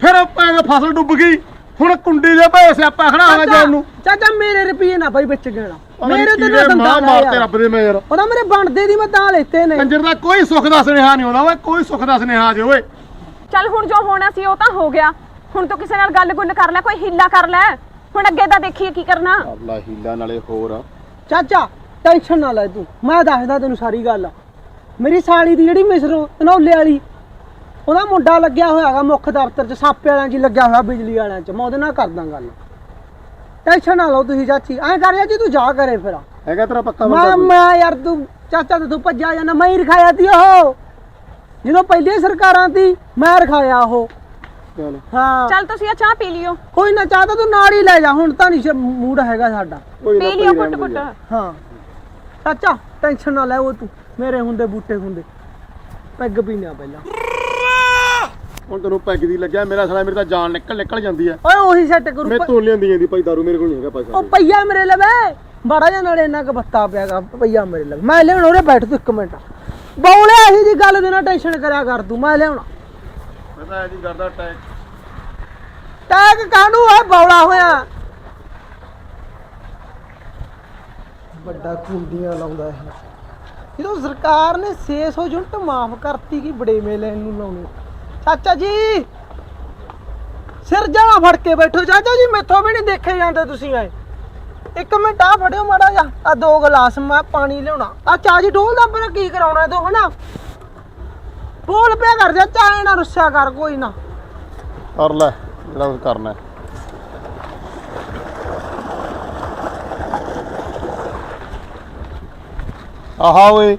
ਫਿਰ ਭੈਣ ਫਸਲ ਡੁੱਬ ਗਈ ਹੁਣ ਕੁੰਡੀ ਦੇ ਪੈਸੇ ਆਪਾਂ ਖੜਾ ਹੋਇਆ ਜਾਣ ਨੂੰ। ਚਾਚਾ ਮੇਰੇ ਰੁਪਏ ਨਾ ਭਾਈ ਵਿੱਚ ਗਣਾ ਮੇਰੇ ਤੇ ਨਾ ਦੰਦਾ ਮਾਂ ਮਾਰ ਤੇ ਰੱਬ ਦੇ ਮੈਂ ਯਾਰ ਉਹਦਾ ਮੇਰੇ ਬਣਦੇ ਦੀ ਮੈਂ ਤਾਂ ਲੈਤੇ ਨੇ। ਕੰਜਰ ਦਾ ਕੋਈ ਸੁੱਖ ਦਾ ਸੁਨੇਹਾ ਨਹੀਂ ਆਉਂਦਾ ਓਏ ਕੋਈ ਸੁੱਖ ਦਾ ਸੁਨੇਹਾ ਜੇ ਓਏ। ਚੱਲ ਹੁਣ ਜੋ ਹੋਣਾ ਸੀ ਉਹ ਤਾਂ ਹੋ ਗਿਆ। ਹੁਣ ਤੂੰ ਕਿਸੇ ਨਾਲ ਗੱਲ ਗੁੱਲ ਕਰ ਲੈ ਕੋਈ ਹਿੱਲਾ ਕਰ ਲੈ। ਹੁਣ ਅੱਗੇ ਦਾ ਦੇਖੀਏ ਕੀ ਕਰਨਾ। ਅੱਲਾ ਹੀਲਾ ਨਾਲੇ ਹੋਰ ਚਾਚਾ ਟੈਨਸ਼ਨ ਨਾ ਲੈ ਤੂੰ। ਮੈਂ ਦੱਸਦਾ ਤੈਨੂੰ ਸਾਰੀ ਗੱਲ। ਮੇਰੀ ਸਾਲੀ ਦੀ ਜਿਹੜੀ ਮਿਸਰੋ ਤਨੌਲੇ ਵਾਲੀ ਉਹਦਾ ਮੁੰਡਾ ਲੱਗਿਆ ਹੋਇਆਗਾ ਮੁੱਖ ਦਫ਼ਤਰ 'ਚ ਸਾਪੇ ਵਾਲਿਆਂ 'ਚ ਹੀ ਲੱਗਿਆ ਹੋਇਆ ਬਿਜਲੀ ਵਾਲਿਆਂ 'ਚ। ਮੈਂ ਉਹਦੇ ਨਾਲ ਕਰਦਾ ਗੱਲ। ਟੈਨਸ਼ਨ ਨਾ ਲਓ ਤੁਸੀਂ ਚਾਚੀ। ਐਂ ਕਰ ਜਾ ਜੀ ਤੂੰ ਜਾ ਕਰੇ ਫਿਰ। ਹੈਗਾ ਤੇਰਾ ਪੱਕਾ ਮੈਂ ਬੰਦਾ ਕੋਈ? ਮੈਂ ਯਾਰ ਤੂੰ ਚਾਚਾ ਤੇ ਤੂੰ ਭੱਜਿਆ ਜਾਣਾ ਮੈਂ ਹੀ ਰਖਾਇਆ ਤੀ ਉਹ। ਜਦੋਂ ਪਹਿਲੀਆਂ ਸਰਕਾਰਾਂ ਤੀ ਮੈਂ ਰਖਾਇਆ ਉਹ। ਚੱਲ। ਹਾਂ। ਚੱਲ ਤੁਸੀਂ ਆ ਚਾਹ ਪੀ ਲਿਓ। ਕੋਈ ਨਾ ਚਾਹਤਾ ਤੂੰ ਨਾਲ ਹੀ ਲੈ ਜਾ ਹੁਣ ਤਾਂ ਨਹੀਂ ਮੂਡ ਹੈਗਾ ਸਾਡਾ। ਕੋਈ ਨਾ ਪੀ ਲਿਓ ਦੇ ਯਾਰ। ਹਾਂ। ਚਾਚਾ ਟੈਨਸ਼ਨ ਨਾ ਲੈ ਉਹ ਤੂੰ ਮੇਰੇ ਹੁੰਦੇ ਬੂਟੇ ਹੁੰਦੇ। ਪੈਗ ਪੀਣਾ ਪਹਿਲਾਂ। ਹੁਣ ਤੈਨੂੰ ਪੈਗ ਦੀ ਲੱਗਿਆ ਮੇਰਾ ਸਾਲਾ ਮੇਰੇ ਤਾਂ ਜਾਨ ਨਿਕਲ ਨਿਕਲ ਜਾਂਦੀ ਐ ਓਏ ਉਹੀ ਸੈੱਟ ਕਰੂ। ਮੈਂ ਤੋਂ ਲਿਆਂਦੀ ਜਾਂਦੀ ਭਾਈ ਦਾਰੂ ਮੇਰੇ ਕੋਲ ਨਹੀਂ ਹੈਗਾ ਪੈਸਾ। ਉਹ ਪਈਆ ਮੇਰੇ ਲਵੇ। ਬੜਾ ਜਾਂ ਨਾਲੇ ਇੰਨਾ ਕੁ ਬੱਤਾ ਪਿਆਗਾ ਭਈਆ ਮੇਰੇ ਲੱਗ ਮੈਂ ਲਿਆਉਣਾ ਉਹਨੇ ਬੈਠ ਤੂੰ ਇੱਕ ਮਿੰਟ। ਬੌਲੇ ਇਹੀ ਜੀ ਗੱਲ ਦੇ ਨਾਲ ਟੈਨਸ਼ਨ ਕਰਿਆ ਕਰ ਤੂੰ ਮੈਂ ਲਿਆਉਣਾ। ਮੈਂ ਤਾਂ ਐਜੀ ਕਰਦਾ ਟੈਕ ਟੈਗ। ਕਾਹਨੂੰ ਹੈ ਬੌਲਾ ਹੋਇਆ। ਵੱਡਾ ਕੁੰਡੀਆਂ ਲਾਉਂਦਾ ਇਹ। ਜਦੋਂ ਸਰਕਾਰ ਨੇ 600 ਯੂਨਿਟ ਮਾਫ ਕਰਤੀ ਕਿ ਬੜੇ ਮੇਲੇ ਨੂੰ ਲਾਉਣੇ। ਚਾਚਾ ਜੀ ਸਿਰ ਜਾਣਾ ਫੜ ਕੇ ਬੈਠੋ। ਚਾਚਾ ਜੀ ਮੈਥੋਂ ਵੀ ਨਹੀਂ ਦੇਖੇ ਜਾਂਦੇ ਤੁਸੀਂ ਆਏ। ਇੱਕ ਮਿੰਟ ਆ ਫੜਿਓ ਮਾੜਾ ਜਾ ਆ ਦੋ ਗਲਾਸ ਮੈਂ ਪਾਣੀ ਲਿਆਉਣਾ। ਆ ਚਾਹ ਜੀ ਡੋਲਦਾ ਪਰ ਕੀ ਕਰਾਉਣਾ ਤੂੰ ਹਨਾ? ਬੋਲ ਪਿਆ ਕਰ ਜਾ ਚਾਹ ਨਾ ਰੁੱਸਿਆ ਕਰ ਕੋਈ ਨਾ। ਕਰ ਲੈ ਜਿਹੜਾ ਕੁਝ ਕਰਨਾ ਹੈ। ਆਹਾ ਓਏ।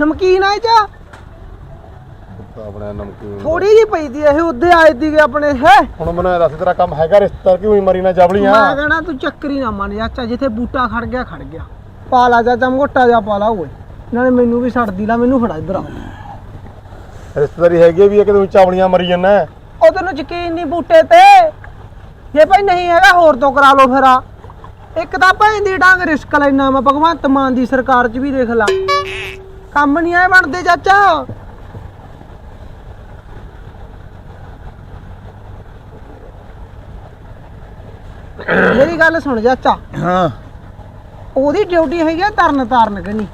ਨਮਕੀਨ ਆਏ ਚਾ ਆਪਣਾ ਨਮਕੀਨ ਥੋੜੀ ਜੀ ਪਈ ਦੀ ਇਹ ਉੱਦੇ ਆਏ ਦੀਗੇ ਆਪਣੇ ਹੈ। ਹੁਣ ਮੈਨੂੰ ਇਹ ਦੱਸ ਤੇਰਾ ਕੰਮ ਹੈਗਾ ਰਿਸ਼ਤਾ ਕਿ ਹੋਈ ਮਰੀ ਨਾ ਜਬਲੀਆਂ ਮੈਂ ਕਹਣਾ ਤੂੰ ਚੱਕਰੀ ਨਾ ਮੰਨ ਚਾਚਾ ਜਿੱਥੇ ਬੂਟਾ ਖੜ ਗਿਆ ਖੜ ਗਿਆ। ਪਾ ਲਾ ਚਾਚਾ ਮੋਟਾ ਜਾ ਪਾ ਲਾ ਓਏ। ਨਾਲੇ ਮੈਨੂੰ ਵੀ ਛੱਡਦੀ ਲਾ ਮੈਨੂੰ ਫੜਾ ਇਧਰ ਆ। ਰਿਸ਼ਤੇਦਾਰੀ ਹੈਗੀ ਵੀ ਹੈ ਕਿ ਤੂੰ ਚਾਵਲੀਆਂ ਮਰੀ ਜਾਂਦਾ ਉਹ ਤੈਨੂੰ ਯਕੀਨ ਨਹੀਂ ਬੂਟੇ ਤੇ। ਜੇ ਭਾਈ ਨਹੀਂ ਹੈਗਾ ਹੋਰ ਤੋਂ ਕਰਾ ਲਓ ਫਿਰ ਆ। ਇੱਕ ਤਾਂ ਭੈਣ ਦੀ ਡਾਂਗ ਰਿਸਕ ਲੈਣਾ ਮੈਂ ਭਗਵੰਤ ਮਾਨ ਦੀ ਸਰਕਾਰ 'ਚ ਵੀ ਦੇਖ ਲਾ। ਕੰਮ ਨਹੀਂ ਆਏ ਬਣਦੇ ਚਾਚਾ। ਮੇਰੀ ਗੱਲ ਸੁਣ ਚਾਚਾ। ਹਾਂ। ਉਹਦੀ ਡਿਊਟੀ ਹੈਗੀ ਆ ਤਰਨ ਤਾਰਨ ਕਨੀ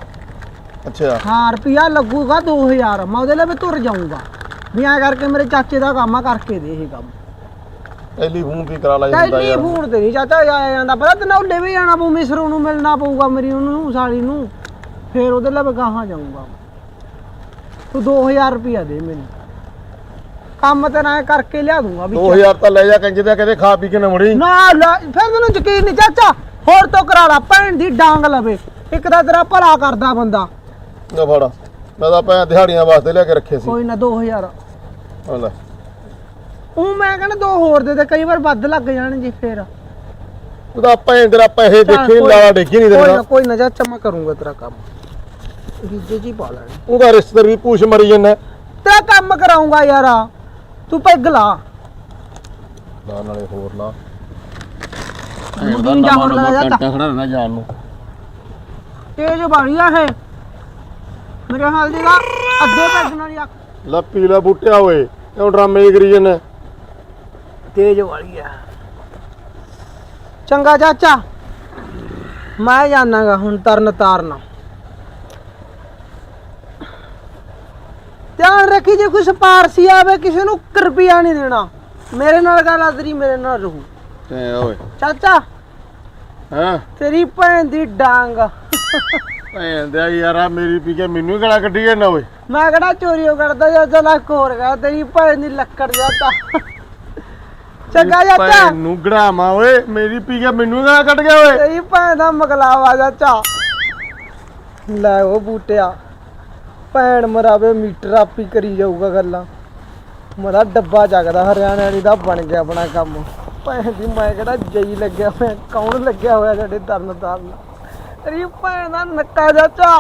ਅੱਛਾ। ਹਾਂ ਰੁਪਿਆ ਲੱਗੂਗਾ 2000 ਮੈਂ ਉਹਦੇ ਲਈ ਵੀ ਤੁਰ ਜਾਊਂਗਾ। ਵੀ ਐਂ ਕਰਕੇ ਮੇਰੇ ਚਾਚੇ ਦਾ ਕੰਮ ਆ ਕਰਕੇ ਦੇ ਇਹ ਕੰਮ। ਟੈਲੀਫੋਨ ਵੀ ਕਰਾ ਲਾ ਜਾਂਦਾ ਯਾਰ। ਟੈਲੀਫੋਨ ਤੇ ਨਹੀਂ ਚਾਚਾ ਆਇਆ ਜਾਂਦਾ। ਪਤਾ ਤੈਨੂੰ ਉੱਡੇ ਵੀ ਜਾਣਾ ਪਊ ਮਿਸਰੂ ਨੂੰ ਮਿਲਣਾ ਪਊਗਾ ਮੇਰੀ ਉਹਨੂੰ ਸਾਲੀ ਨੂੰ। ਫੇਰ ਉਹਦੇ ਲਈ ਗਾਹਾਂ ਜਾਊਂਗਾ। ਤੂੰ 2000 ਰੁਪਿਆ ਦੇ ਮੈਨੂੰ। ਕੰਮ ਤੇ ਨਾ ਕਰਕੇ ਲਿਆ ਦੂੰਗਾ ਵੀ 2000 ਤਾਂ ਲੈ ਜਾ ਕੰਜੇ ਦਾ ਕਦੇ ਖਾ ਪੀ ਕੇ ਨਾ ਮੁੜੀ। ਨਾ ਫਿਰ ਮੈਨੂੰ ਯਕੀਨ ਨਹੀਂ ਚਾਚਾ। ਹੋਰ ਤੋਂ ਕਰਾ ਲਾ ਭੈਣ ਦੀ ਡਾਂਗ ਲਵੇ। ਇੱਕ ਤਾਂ ਤੇਰਾ ਭਲਾ ਕਰਦਾ ਬੰਦਾ। ਨਾ ਫੜ। ਮੈਂ ਤਾਂ ਭੈਣ ਦਿਹਾੜੀਆਂ ਵਾਸਤੇ ਲਿਆ ਕੇ ਰੱਖੇ ਸੀ। ਕੋਈ ਨਾ 2000 ਆ ਲੈ। ਉਹ ਮੈਂ ਕਹਿੰਦਾ ਦੋ ਹੋਰ ਦੇ ਦੇ ਕਈ ਵਾਰ ਵੱਧ ਲੱਗ ਜਾਣਗੇ ਫੇਰ। ਤੂੰ ਤਾਂ ਭੈਣ ਤੇਰਾ ਪੈਸੇ ਦੇਖੇ ਲਾਲਾ ਡੇਗੀ ਨਹੀਂ ਕੋਈ ਨਾ ਦੇਣਾ ਕੋਈ ਨਾ ਚਾਚਾ ਮੈਂ ਕਰੂੰਗਾ ਤੇਰਾ ਕੰਮ। ਗੀਜੇ ਜੀ ਪਾ ਲੈਣੇ। ਉਹਦਾ ਰਿਸ਼ਤੇਦਾਰ ਵੀ ਪੂਛ ਮਰੀ ਜਾਂਦਾ। ਤੇਰਾ ਕੰਮ ਕਰਾਉਂਗਾ ਯਾਰ। ਤੂੰ ਪੈਗ ਲਾ ਨਾ ਨਾਲੇ ਹੋਰ ਲਾ ਨਮਕੀਨ ਜਾ ਹੁਣ ਲਾ ਜਾ ਖੜਾ ਰਹਿਣਾ ਜਾਣ ਨੂੰ। ਤੇਜ ਬਾਣੀ ਆ ਇਹ। ਮੇਰੇ ਹਾਲ ਦੀ ਦਾ ਅੱਧੇ ਪੈਗ ਨਾਲ ਹੀ ਆ। ਲੈ ਪੀ ਲੈ ਬੂਟਿਆ ਓਏ ਕਿਉਂ ਡਰਾਮੇ ਜਿਹੇ ਕਰੀ ਜਾਂਦਾ? ਤੇਜ ਵਾਲੀ ਆ। ਚੰਗਾ ਚਾਚਾ ਮੈਂ ਜਾਣਾਗਾ ਹੁਣ ਤਰਨ ਤਾਰਨ। ਧਿਆਨ ਰੱਖੀ ਜੇ ਕੋਈ ਸਪਾਰਸੀ ਆਵੇ ਕਿਸੇ ਨੂੰ ਇੱਕ ਰੁਪਿਆ ਨਹੀਂ ਦੇਣਾ। ਮੇਰੇ ਨਾਲ ਗੱਲ ਆਦਰੀ ਮੇਰੇ ਨਾਲ ਰਹੂ। ਤੇ ਓਏ। ਚਾਚਾ ਹਾਂ? ਤੇਰੀ ਭੈਣ ਦੀ ਡਾਂਗ। ਦੇ ਯਾਰ ਆ ਮੇਰੀ ਪੀ ਕੇ ਮੈਨੂੰ ਹੀ ਗਲਾ ਕੱਢੀ ਜਾਂਦਾ ਓਏ। ਮੈਂ ਕਿਹੜਾ ਚੋਰੀਓ ਕਰਦਾ ਜਾਂ ਜਲਾ ਕੋਰ ਗਿਆ ਤੇਰੀ ਭੈਣ ਦੀ ਲੱਕੜ ਜਾਤਾ ਚੰਗਾ ਚਾਚਾ ਭੈਣ ਨੂੰ ਗੜਾਮਾ ਓਏ ਮੇਰੀ ਪੀ ਕੇ ਮੈਨੂੰ ਹੀ ਗਲਾ ਕੱਢ ਗਿਆ ਓਏ। ਤੇਰੀ ਭੈਣ ਦਾ ਮਗਲਾਵਾ ਚਾਚਾ ਲੈ ਉਹ ਬੂਟਿਆ ਭੈਣ ਮਰਾਵੇ ਮੀਟਰ ਆਪੀ ਕਰੀ ਜਾਊਗਾ ਗੱਲਾਂ। ਮਰਾ ਡੱਬਾ ਚੱਕਦਾ ਹਰਿਆਣੇ ਵਾਲੀ ਦਾ ਬਣ ਗਿਆ ਆਪਣਾ ਕੰਮ। ਭੈਣ ਦੀ ਮੈਂ ਕਿਹੜਾ ਜਈ ਲੱਗਿਆ ਹੋਇਆ ਕੌਣ ਲੱਗਿਆ ਹੋਇਆ ਸਾਡੇ ਤਰਨ ਤਾਰਨ? ਤੇਰੀ ਭੈਣ ਦਾ ਨੱਕਾ ਚਾਚਾ